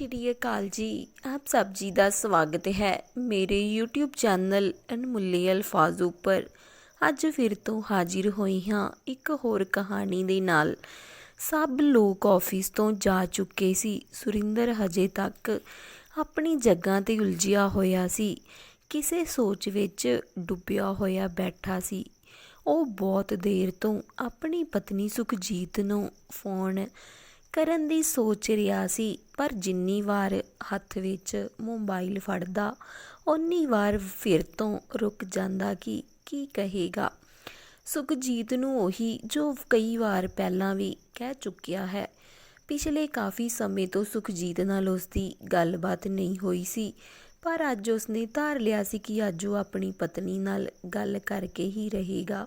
ਸ਼੍ਰੀ ਅਕਾਲ ਜੀ, ਆਪ ਸਭ ਜੀ ਦਾ ਸਵਾਗਤ ਹੈ ਮੇਰੇ YouTube ਚੈਨਲ ਅਨਮੁੱਲੇ ਅਲਫਾਜ਼ ਉੱਪਰ। ਅੱਜ ਫਿਰ ਤੋਂ ਹਾਜ਼ਰ ਹੋਈ ਹਾਂ ਇੱਕ ਹੋਰ ਕਹਾਣੀ ਦੇ ਨਾਲ। ਸਭ ਲੋਕ ਆਫਿਸ ਤੋਂ ਜਾ ਚੁੱਕੇ ਸੀ, ਸੁਰਿੰਦਰ ਹਜੇ ਤੱਕ ਆਪਣੀ ਜਗ੍ਹਾ ਤੇ ਉਲਝਿਆ ਹੋਇਆ ਸੀ। ਕਿਸੇ ਸੋਚ ਵਿੱਚ ਡੁੱਬਿਆ ਹੋਇਆ ਬੈਠਾ ਸੀ। ਉਹ ਬਹੁਤ ਦੇਰ ਤੋਂ ਆਪਣੀ ਪਤਨੀ ਸੁਖਜੀਤ ਨੂੰ ਫੋਨ ਕਰਨ ਦੀ ਸੋਚ ਰਿਹਾ ਸੀ, ਪਰ ਜਿੰਨੀ ਵਾਰ ਹੱਥ ਵਿੱਚ ਮੋਬਾਈਲ ਫੜਦਾ, ਓਨੀ ਵਾਰ ਫਿਰ ਤੋਂ ਰੁਕ ਜਾਂਦਾ ਕਿ ਕੀ ਕਹੇਗਾ। ਸੁਖਜੀਤ ਨੂੰ ਉਹੀ ਜੋ ਕਈ ਵਾਰ ਪਹਿਲਾਂ ਵੀ ਕਹਿ ਚੁੱਕਿਆ ਹੈ, ਪਿਛਲੇ ਕਾਫੀ ਸਮੇਂ ਤੋਂ ਸੁਖਜੀਤ ਨਾਲ ਉਸਦੀ ਗੱਲਬਾਤ ਨਹੀਂ ਹੋਈ ਸੀ, ਪਰ ਅੱਜ ਉਸਨੇ ਧਾਰ ਲਿਆ ਸੀ ਕਿ ਅੱਜ ਉਹ ਆਪਣੀ ਪਤਨੀ ਨਾਲ ਗੱਲ ਕਰਕੇ ਹੀ ਰਹੇਗਾ।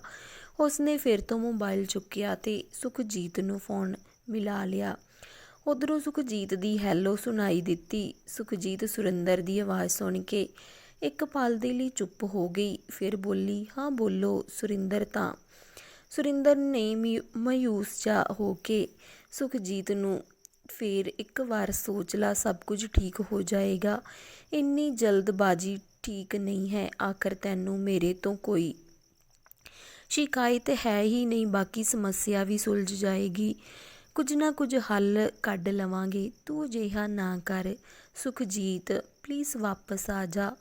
ਉਸਨੇ ਫਿਰ ਤੋਂ ਮੋਬਾਈਲ ਚੁੱਕਿਆ ਤੇ ਸੁਖਜੀਤ ਨੂੰ ਫੋਨ ਮਿਲਾ ਲਿਆ। ਉਧਰੋਂ ਸੁਖਜੀਤ ਦੀ ਹੈਲੋ ਸੁਣਾਈ ਦਿੱਤੀ। ਸੁਖਜੀਤ ਸੁਰਿੰਦਰ ਦੀ ਆਵਾਜ਼ ਸੁਣ ਕੇ ਇੱਕ ਪਲ ਦੇ ਲਈ ਚੁੱਪ ਹੋ ਗਈ। ਫਿਰ ਬੋਲੀ, ਹਾਂ, ਬੋਲੋ, ਸੁਰਿੰਦਰ ਤਾਂ। ਸੁਰਿੰਦਰ ਨੇ ਮਿ- ਮਾਯੂਸ ਜਾ ਹੋ ਕੇ ਸੁਖਜੀਤ ਨੂੰ ਫਿਰ ਇੱਕ ਵਾਰ ਸੋਚ ਲਾ, ਸਭ ਕੁਝ ਠੀਕ ਹੋ ਜਾਏਗਾ। ਇੰਨੀ ਜਲਦਬਾਜ਼ੀ ਠੀਕ ਨਹੀਂ ਹੈ, ਆਖਰ ਤੈਨੂੰ ਮੇਰੇ ਤੋਂ ਕੋਈ ਸ਼ਿਕਾਇਤ ਹੈ ਹੀ ਨਹੀਂ, ਬਾਕੀ ਸਮੱਸਿਆ ਵੀ ਸੁਲਝ ਜਾਏਗੀ। ਕੁਝ ਨਾ ਕੁਝ ਹੱਲ ਕੱਢ ਲਵਾਂਗੇ, ਤੂੰ ਅਜਿਹਾ ਨਾ ਕਰ। ਸੁਖਜੀਤ ਪਲੀਜ਼ ਵਾਪਸ ਆ ਜਾ।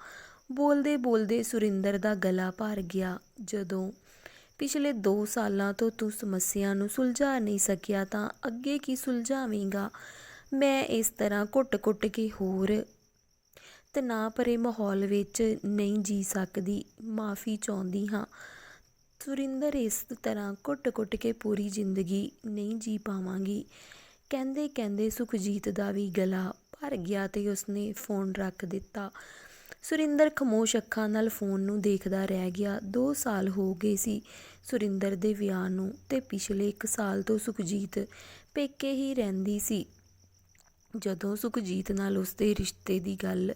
ਬੋਲਦੇ ਬੋਲਦੇ ਸੁਰਿੰਦਰ ਦਾ ਗਲਾ ਭਰ ਗਿਆ। ਜਦੋਂ ਪਿਛਲੇ 2 ਸਾਲਾਂ ਤੋਂ ਤੂੰ ਸਮੱਸਿਆ ਨੂੰ ਸੁਲਝਾ ਨਹੀਂ ਸਕਿਆ, ਤਾਂ ਅੱਗੇ ਕੀ ਸੁਲਝਾਵੇਂਗਾ? ਮੈਂ ਇਸ ਤਰ੍ਹਾਂ ਘੁੱਟ-ਘੁੱਟ ਕੇ ਹੋਰ ਤਣਾਅ ਭਰੇ ਮਾਹੌਲ ਵਿੱਚ ਨਹੀਂ ਜੀ ਸਕਦੀ। ਮਾਫੀ ਚਾਹੁੰਦੀ ਹਾਂ। ਸੁਰਿੰਦਰ ਇਸ ਤਰ੍ਹਾਂ ਕੁੱਟ ਕੁੱਟ ਕੇ ਪੂਰੀ ਜ਼ਿੰਦਗੀ ਨਹੀਂ ਜੀ ਪਾਵਾਂਗੀ। ਕਹਿੰਦੇ ਕਹਿੰਦੇ ਸੁਖਜੀਤ ਦਾ ਵੀ ਗਲਾ ਭਰ ਗਿਆ ਤੇ ਉਸਨੇ ਫੋਨ ਰੱਖ ਦਿੱਤਾ। ਸੁਰਿੰਦਰ ਖਮੋਸ਼ ਅੱਖਾਂ ਨਾਲ ਫੋਨ ਨੂੰ ਦੇਖਦਾ ਰਹਿ ਗਿਆ। 2 ਸਾਲ ਹੋ ਗਏ ਸੀ ਸੁਰਿੰਦਰ ਦੇ ਵਿਆਹ ਨੂੰ ਤੇ ਪਿਛਲੇ 1 ਸਾਲ ਤੋਂ ਸੁਖਜੀਤ ਪੇਕੇ ਹੀ ਰਹਿੰਦੀ ਸੀ। ਜਦੋਂ ਸੁਖਜੀਤ ਨਾਲ ਉਸਦੇ ਰਿਸ਼ਤੇ ਦੀ ਗੱਲ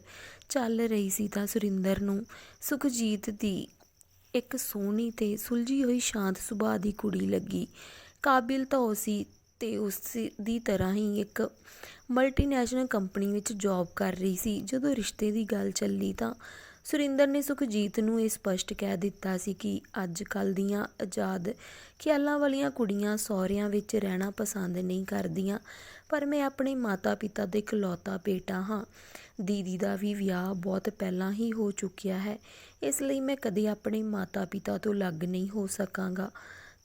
ਚੱਲ ਰਹੀ ਸੀ ਤਾਂ ਸੁਰਿੰਦਰ ਨੂੰ ਸੁਖਜੀਤ ਦੀ ਇੱਕ ਸੋਹਣੀ ਤੇ ਸੁਲਝੀ ਹੋਈ ਸ਼ਾਂਤ ਸੁਭਾਅ ਦੀ ਕੁੜੀ ਲੱਗੀ। ਕਾਬਿਲ ਤਾਂ ਉਹ ਸੀ ਤੇ ਉਸ ਦੀ ਤਰ੍ਹਾਂ ਹੀ ਇੱਕ ਮਲਟੀਨੈਸ਼ਨਲ ਕੰਪਨੀ ਵਿੱਚ ਜੌਬ ਕਰ ਰਹੀ ਸੀ। ਜਦੋਂ ਰਿਸ਼ਤੇ ਦੀ ਗੱਲ ਚੱਲੀ ਤਾਂ ਸੁਰਿੰਦਰ ਨੇ ਸੁਖਜੀਤ ਨੂੰ ਇਹ ਸਪਸ਼ਟ ਕਹਿ ਦਿੱਤਾ ਸੀ ਕਿ ਅੱਜ ਕੱਲ ਦੀਆਂ ਆਜ਼ਾਦ ਖਿਆਲਾਂ ਵਾਲੀਆਂ ਕੁੜੀਆਂ ਸਹੁਰਿਆਂ ਵਿੱਚ ਰਹਿਣਾ ਪਸੰਦ ਨਹੀਂ ਕਰਦੀਆਂ, ਪਰ ਮੈਂ ਆਪਣੇ ਮਾਤਾ-ਪਿਤਾ ਦੇ ਇਕਲੌਤਾ ਬੇਟਾ ਹਾਂ। ਦੀਦੀ ਦਾ ਵੀ ਵਿਆਹ ਬਹੁਤ ਪਹਿਲਾਂ ਹੀ ਹੋ ਚੁੱਕਿਆ ਹੈ। ਇਸ ਲਈ ਮੈਂ ਕਦੇ ਆਪਣੇ ਮਾਤਾ-ਪਿਤਾ ਤੋਂ ਅਲੱਗ ਨਹੀਂ ਹੋ ਸਕਾਂਗਾ।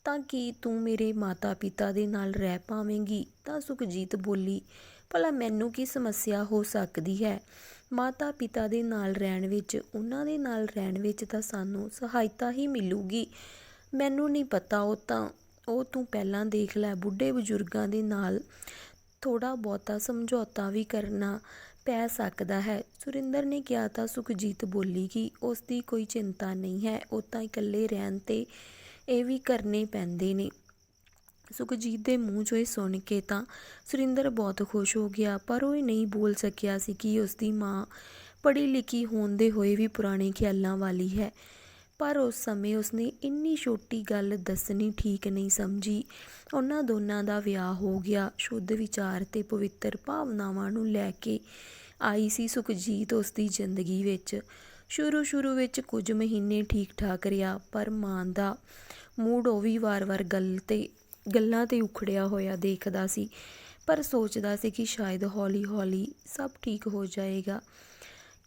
ਤਾਂ ਕੀ ਤੂੰ ਮੇਰੇ ਮਾਤਾ-ਪਿਤਾ ਦੇ ਨਾਲ ਰਹਿ ਪਾਵੇਂਗੀ? ਤਾਂ ਸੁਖਜੀਤ ਬੋਲੀ, ਭਲਾ ਮੈਨੂੰ ਕੀ ਸਮੱਸਿਆ ਹੋ ਸਕਦੀ ਹੈ? ਮਾਤਾ-ਪਿਤਾ ਦੇ ਨਾਲ ਰਹਿਣ ਵਿੱਚ, ਉਹਨਾਂ ਦੇ ਨਾਲ ਰਹਿਣ ਵਿੱਚ ਤਾਂ ਸਾਨੂੰ ਸਹਾਇਤਾ ਹੀ ਮਿਲੂਗੀ। ਮੈਨੂੰ ਨਹੀਂ ਪਤਾ ਉਹ ਤਾਂ, ਉਹ ਤੂੰ ਪਹਿਲਾਂ ਦੇਖ ਲੈ ਬੁੱਢੇ ਬਜ਼ੁਰਗਾਂ ਦੇ ਨਾਲ। ਥੋੜਾ ਬਹੁਤਾ ਸਮਝੌਤਾ ਵੀ ਕਰਨਾ। ਪੈ ਸਕਦਾ ਹੈ। ਸੁਰਿੰਦਰ ਨੇ ਕਿਹਾ ਤਾਂ ਸੁਖਜੀਤ ਬੋਲੀ ਕਿ ਉਸ ਦੀ ਕੋਈ ਚਿੰਤਾ ਨਹੀਂ ਹੈ, ਉਹ ਤਾਂ ਇਕੱਲੇ ਰਹਿਣ ਤੇ ਇਹ ਵੀ ਕਰਨੇ ਪੈਂਦੇ ਨੇ। ਸੁਖਜੀਤ ਦੇ ਮੂੰਹ 'ਚੋਂ ਇਹ ਸੁਣ ਕੇ ਤਾਂ ਸੁਰਿੰਦਰ ਬਹੁਤ ਖੁਸ਼ ਹੋ ਗਿਆ, ਪਰ ਉਹ ਇਹ ਨਹੀਂ ਬੋਲ ਸਕਿਆ ਸੀ ਕਿ ਉਸ ਦੀ ਮਾਂ ਪੜ੍ਹੀ ਲਿਖੀ ਹੋਣ ਦੇ ਹੋਏ ਵੀ ਪੁਰਾਣੇ ਖਿਆਲਾਂ ਵਾਲੀ ਹੈ। ਪਰ ਉਸ ਸਮੇਂ ਉਸਨੇ ਇੰਨੀ ਛੋਟੀ ਗੱਲ ਦੱਸਣੀ ਠੀਕ ਨਹੀਂ ਸਮਝੀ। ਉਹਨਾਂ ਦੋਨਾਂ ਦਾ ਵਿਆਹ ਹੋ ਗਿਆ। ਸ਼ੁੱਧ ਵਿਚਾਰ ਤੇ ਪਵਿੱਤਰ ਭਾਵਨਾਵਾਂ ਨੂੰ ਲੈ ਕੇ ਆਈ ਸੀ ਸੁਖਜੀਤ ਉਸ ਦੀ ਜ਼ਿੰਦਗੀ ਵਿੱਚ। ਸ਼ੁਰੂ ਸ਼ੁਰੂ ਵਿੱਚ ਕੁਝ ਮਹੀਨੇ ਠੀਕ ਠਾਕ ਰਿਹਾ, ਪਰ ਮਾਂ ਦਾ ਮੂਡ ਉਹ ਵੀ ਵਾਰ-ਵਾਰ ਗੱਲ ਤੇ, ਗੱਲਾਂ ਤੇ ਉਖੜਿਆ ਹੋਇਆ ਦੇਖਦਾ ਸੀ। ਪਰ ਸੋਚਦਾ ਸੀ ਕਿ ਸ਼ਾਇਦ ਹੌਲੀ-ਹੌਲੀ ਸਭ ਠੀਕ ਹੋ ਜਾਏਗਾ।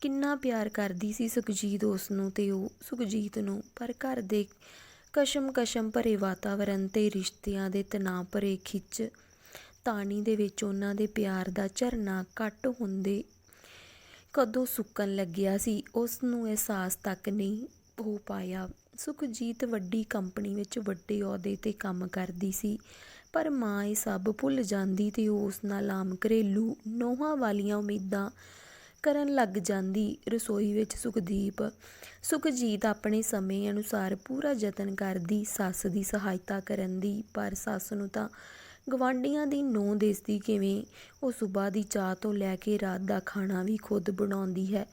ਕਿੰਨਾ ਪਿਆਰ ਕਰਦੀ ਸੀ ਸੁਖਜੀਤ ਉਸ ਨੂੰ ਤੇ ਉਹ ਸੁਖਜੀਤ ਨੂੰ। ਪਰ ਘਰ ਦੇ ਕਸ਼ਮ-ਕਸ਼ਮ ਭਰੇ ਵਾਤਾਵਰਣ ਤੇ ਰਿਸ਼ਤਿਆਂ ਦੇ ਤਣਾਅ ਭਰੇ ਖਿੱਚ, ਤਾਣੀ ਦੇ ਵਿੱਚ ਉਹਨਾਂ ਦੇ ਪਿਆਰ ਦਾ ਝਰਨਾ ਘੱਟ ਹੁੰਦੇ ਕਦੋਂ ਸੁੱਕਣ ਲੱਗਿਆ ਸੀ ਉਸ ਨੂੰ ਅਹਿਸਾਸ ਤੱਕ ਨਹੀਂ ਹੋ ਪਾਇਆ। ਸੁਖਜੀਤ ਵੱਡੀ ਕੰਪਨੀ ਵਿੱਚ ਵੱਡੇ ਅਹੁਦੇ ਤੇ ਕੰਮ ਕਰਦੀ ਸੀ, ਪਰ ਮਾਂ ਇਹ ਸਭ ਭੁੱਲ ਜਾਂਦੀ ਤੇ ਉਹ ਉਸ ਨਾਲ ਆਮ ਘਰੇਲੂ ਨੋਹਾਂ ਵਾਲੀਆਂ ਉਮੀਦਾਂ ਕਰਨ ਲੱਗ ਜਾਂਦੀ। ਰਸੋਈ ਵਿੱਚ ਸੁਖਦੀਪ, ਸੁਖਜੀਤ ਆਪਣੇ ਸਮੇਂ ਅਨੁਸਾਰ ਪੂਰਾ ਯਤਨ ਕਰਦੀ, ਸੱਸ ਦੀ ਸਹਾਇਤਾ ਕਰਨ ਦੀ। ਪਰ ਸੱਸ ਨੂੰ ਤਾਂ ਗਵਾਂਢੀਆਂ ਦੀ ਨੋਂ ਦੇਸਦੀ ਕਿਵੇਂ? ਉਹ ਸਵੇਰ ਦੀ ਚਾਹ ਤੋਂ ਲੈ ਕੇ ਰਾਤ ਦਾ ਖਾਣਾ ਵੀ ਖੁਦ ਬਣਾਉਂਦੀ ਹੈ।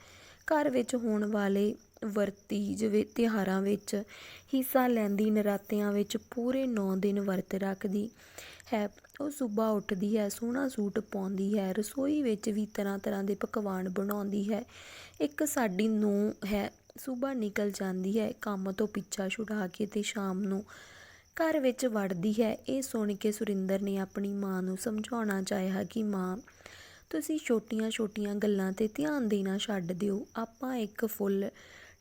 ਘਰ ਵਿੱਚ ਹੋਣ ਵਾਲੇ ਵਰਤੀ ਜਿਵੇਂ ਤਿਉਹਾਰਾਂ ਵਿੱਚ ਹਿੱਸਾ ਲੈਂਦੀ, ਨਰਾਤਿਆਂ ਵਿੱਚ ਪੂਰੇ 9 ਦਿਨ ਵਰਤ ਰੱਖਦੀ ਹੈ। ਉਹ ਸਵੇਰ ਉੱਠਦੀ ਹੈ, ਸੋਹਣਾ ਸੂਟ ਪਾਉਂਦੀ ਹੈ, ਰਸੋਈ ਵਿੱਚ ਵੀ ਤਰ੍ਹਾਂ ਤਰ੍ਹਾਂ ਦੇ ਪਕਵਾਨ ਬਣਾਉਂਦੀ ਹੈ। ਇੱਕ ਸਾਡੀ ਨੂੰ ਹੈ ਸਵੇਰ ਨਿਕਲ ਜਾਂਦੀ ਹੈ, ਕੰਮ ਤੋਂ ਪਿੱਛਾ ਛੁਡਾ ਕੇ ਤੇ ਸ਼ਾਮ ਨੂੰ ਘਰ ਵਿੱਚ ਵੜਦੀ ਹੈ। ਇਹ ਸੁਣ ਕੇ ਸੁਰਿੰਦਰ ਨੇ ਆਪਣੀ ਮਾਂ ਨੂੰ ਸਮਝਾਉਣਾ ਚਾਹਿਆ ਕਿ ਮਾਂ, ਤੁਸੀਂ ਛੋਟੀਆਂ-ਛੋਟੀਆਂ ਗੱਲਾਂ ਤੇ ਧਿਆਨ ਦੇਣਾ ਛੱਡ ਦਿਓ। ਆਪਾਂ ਇੱਕ ਫੁੱਲ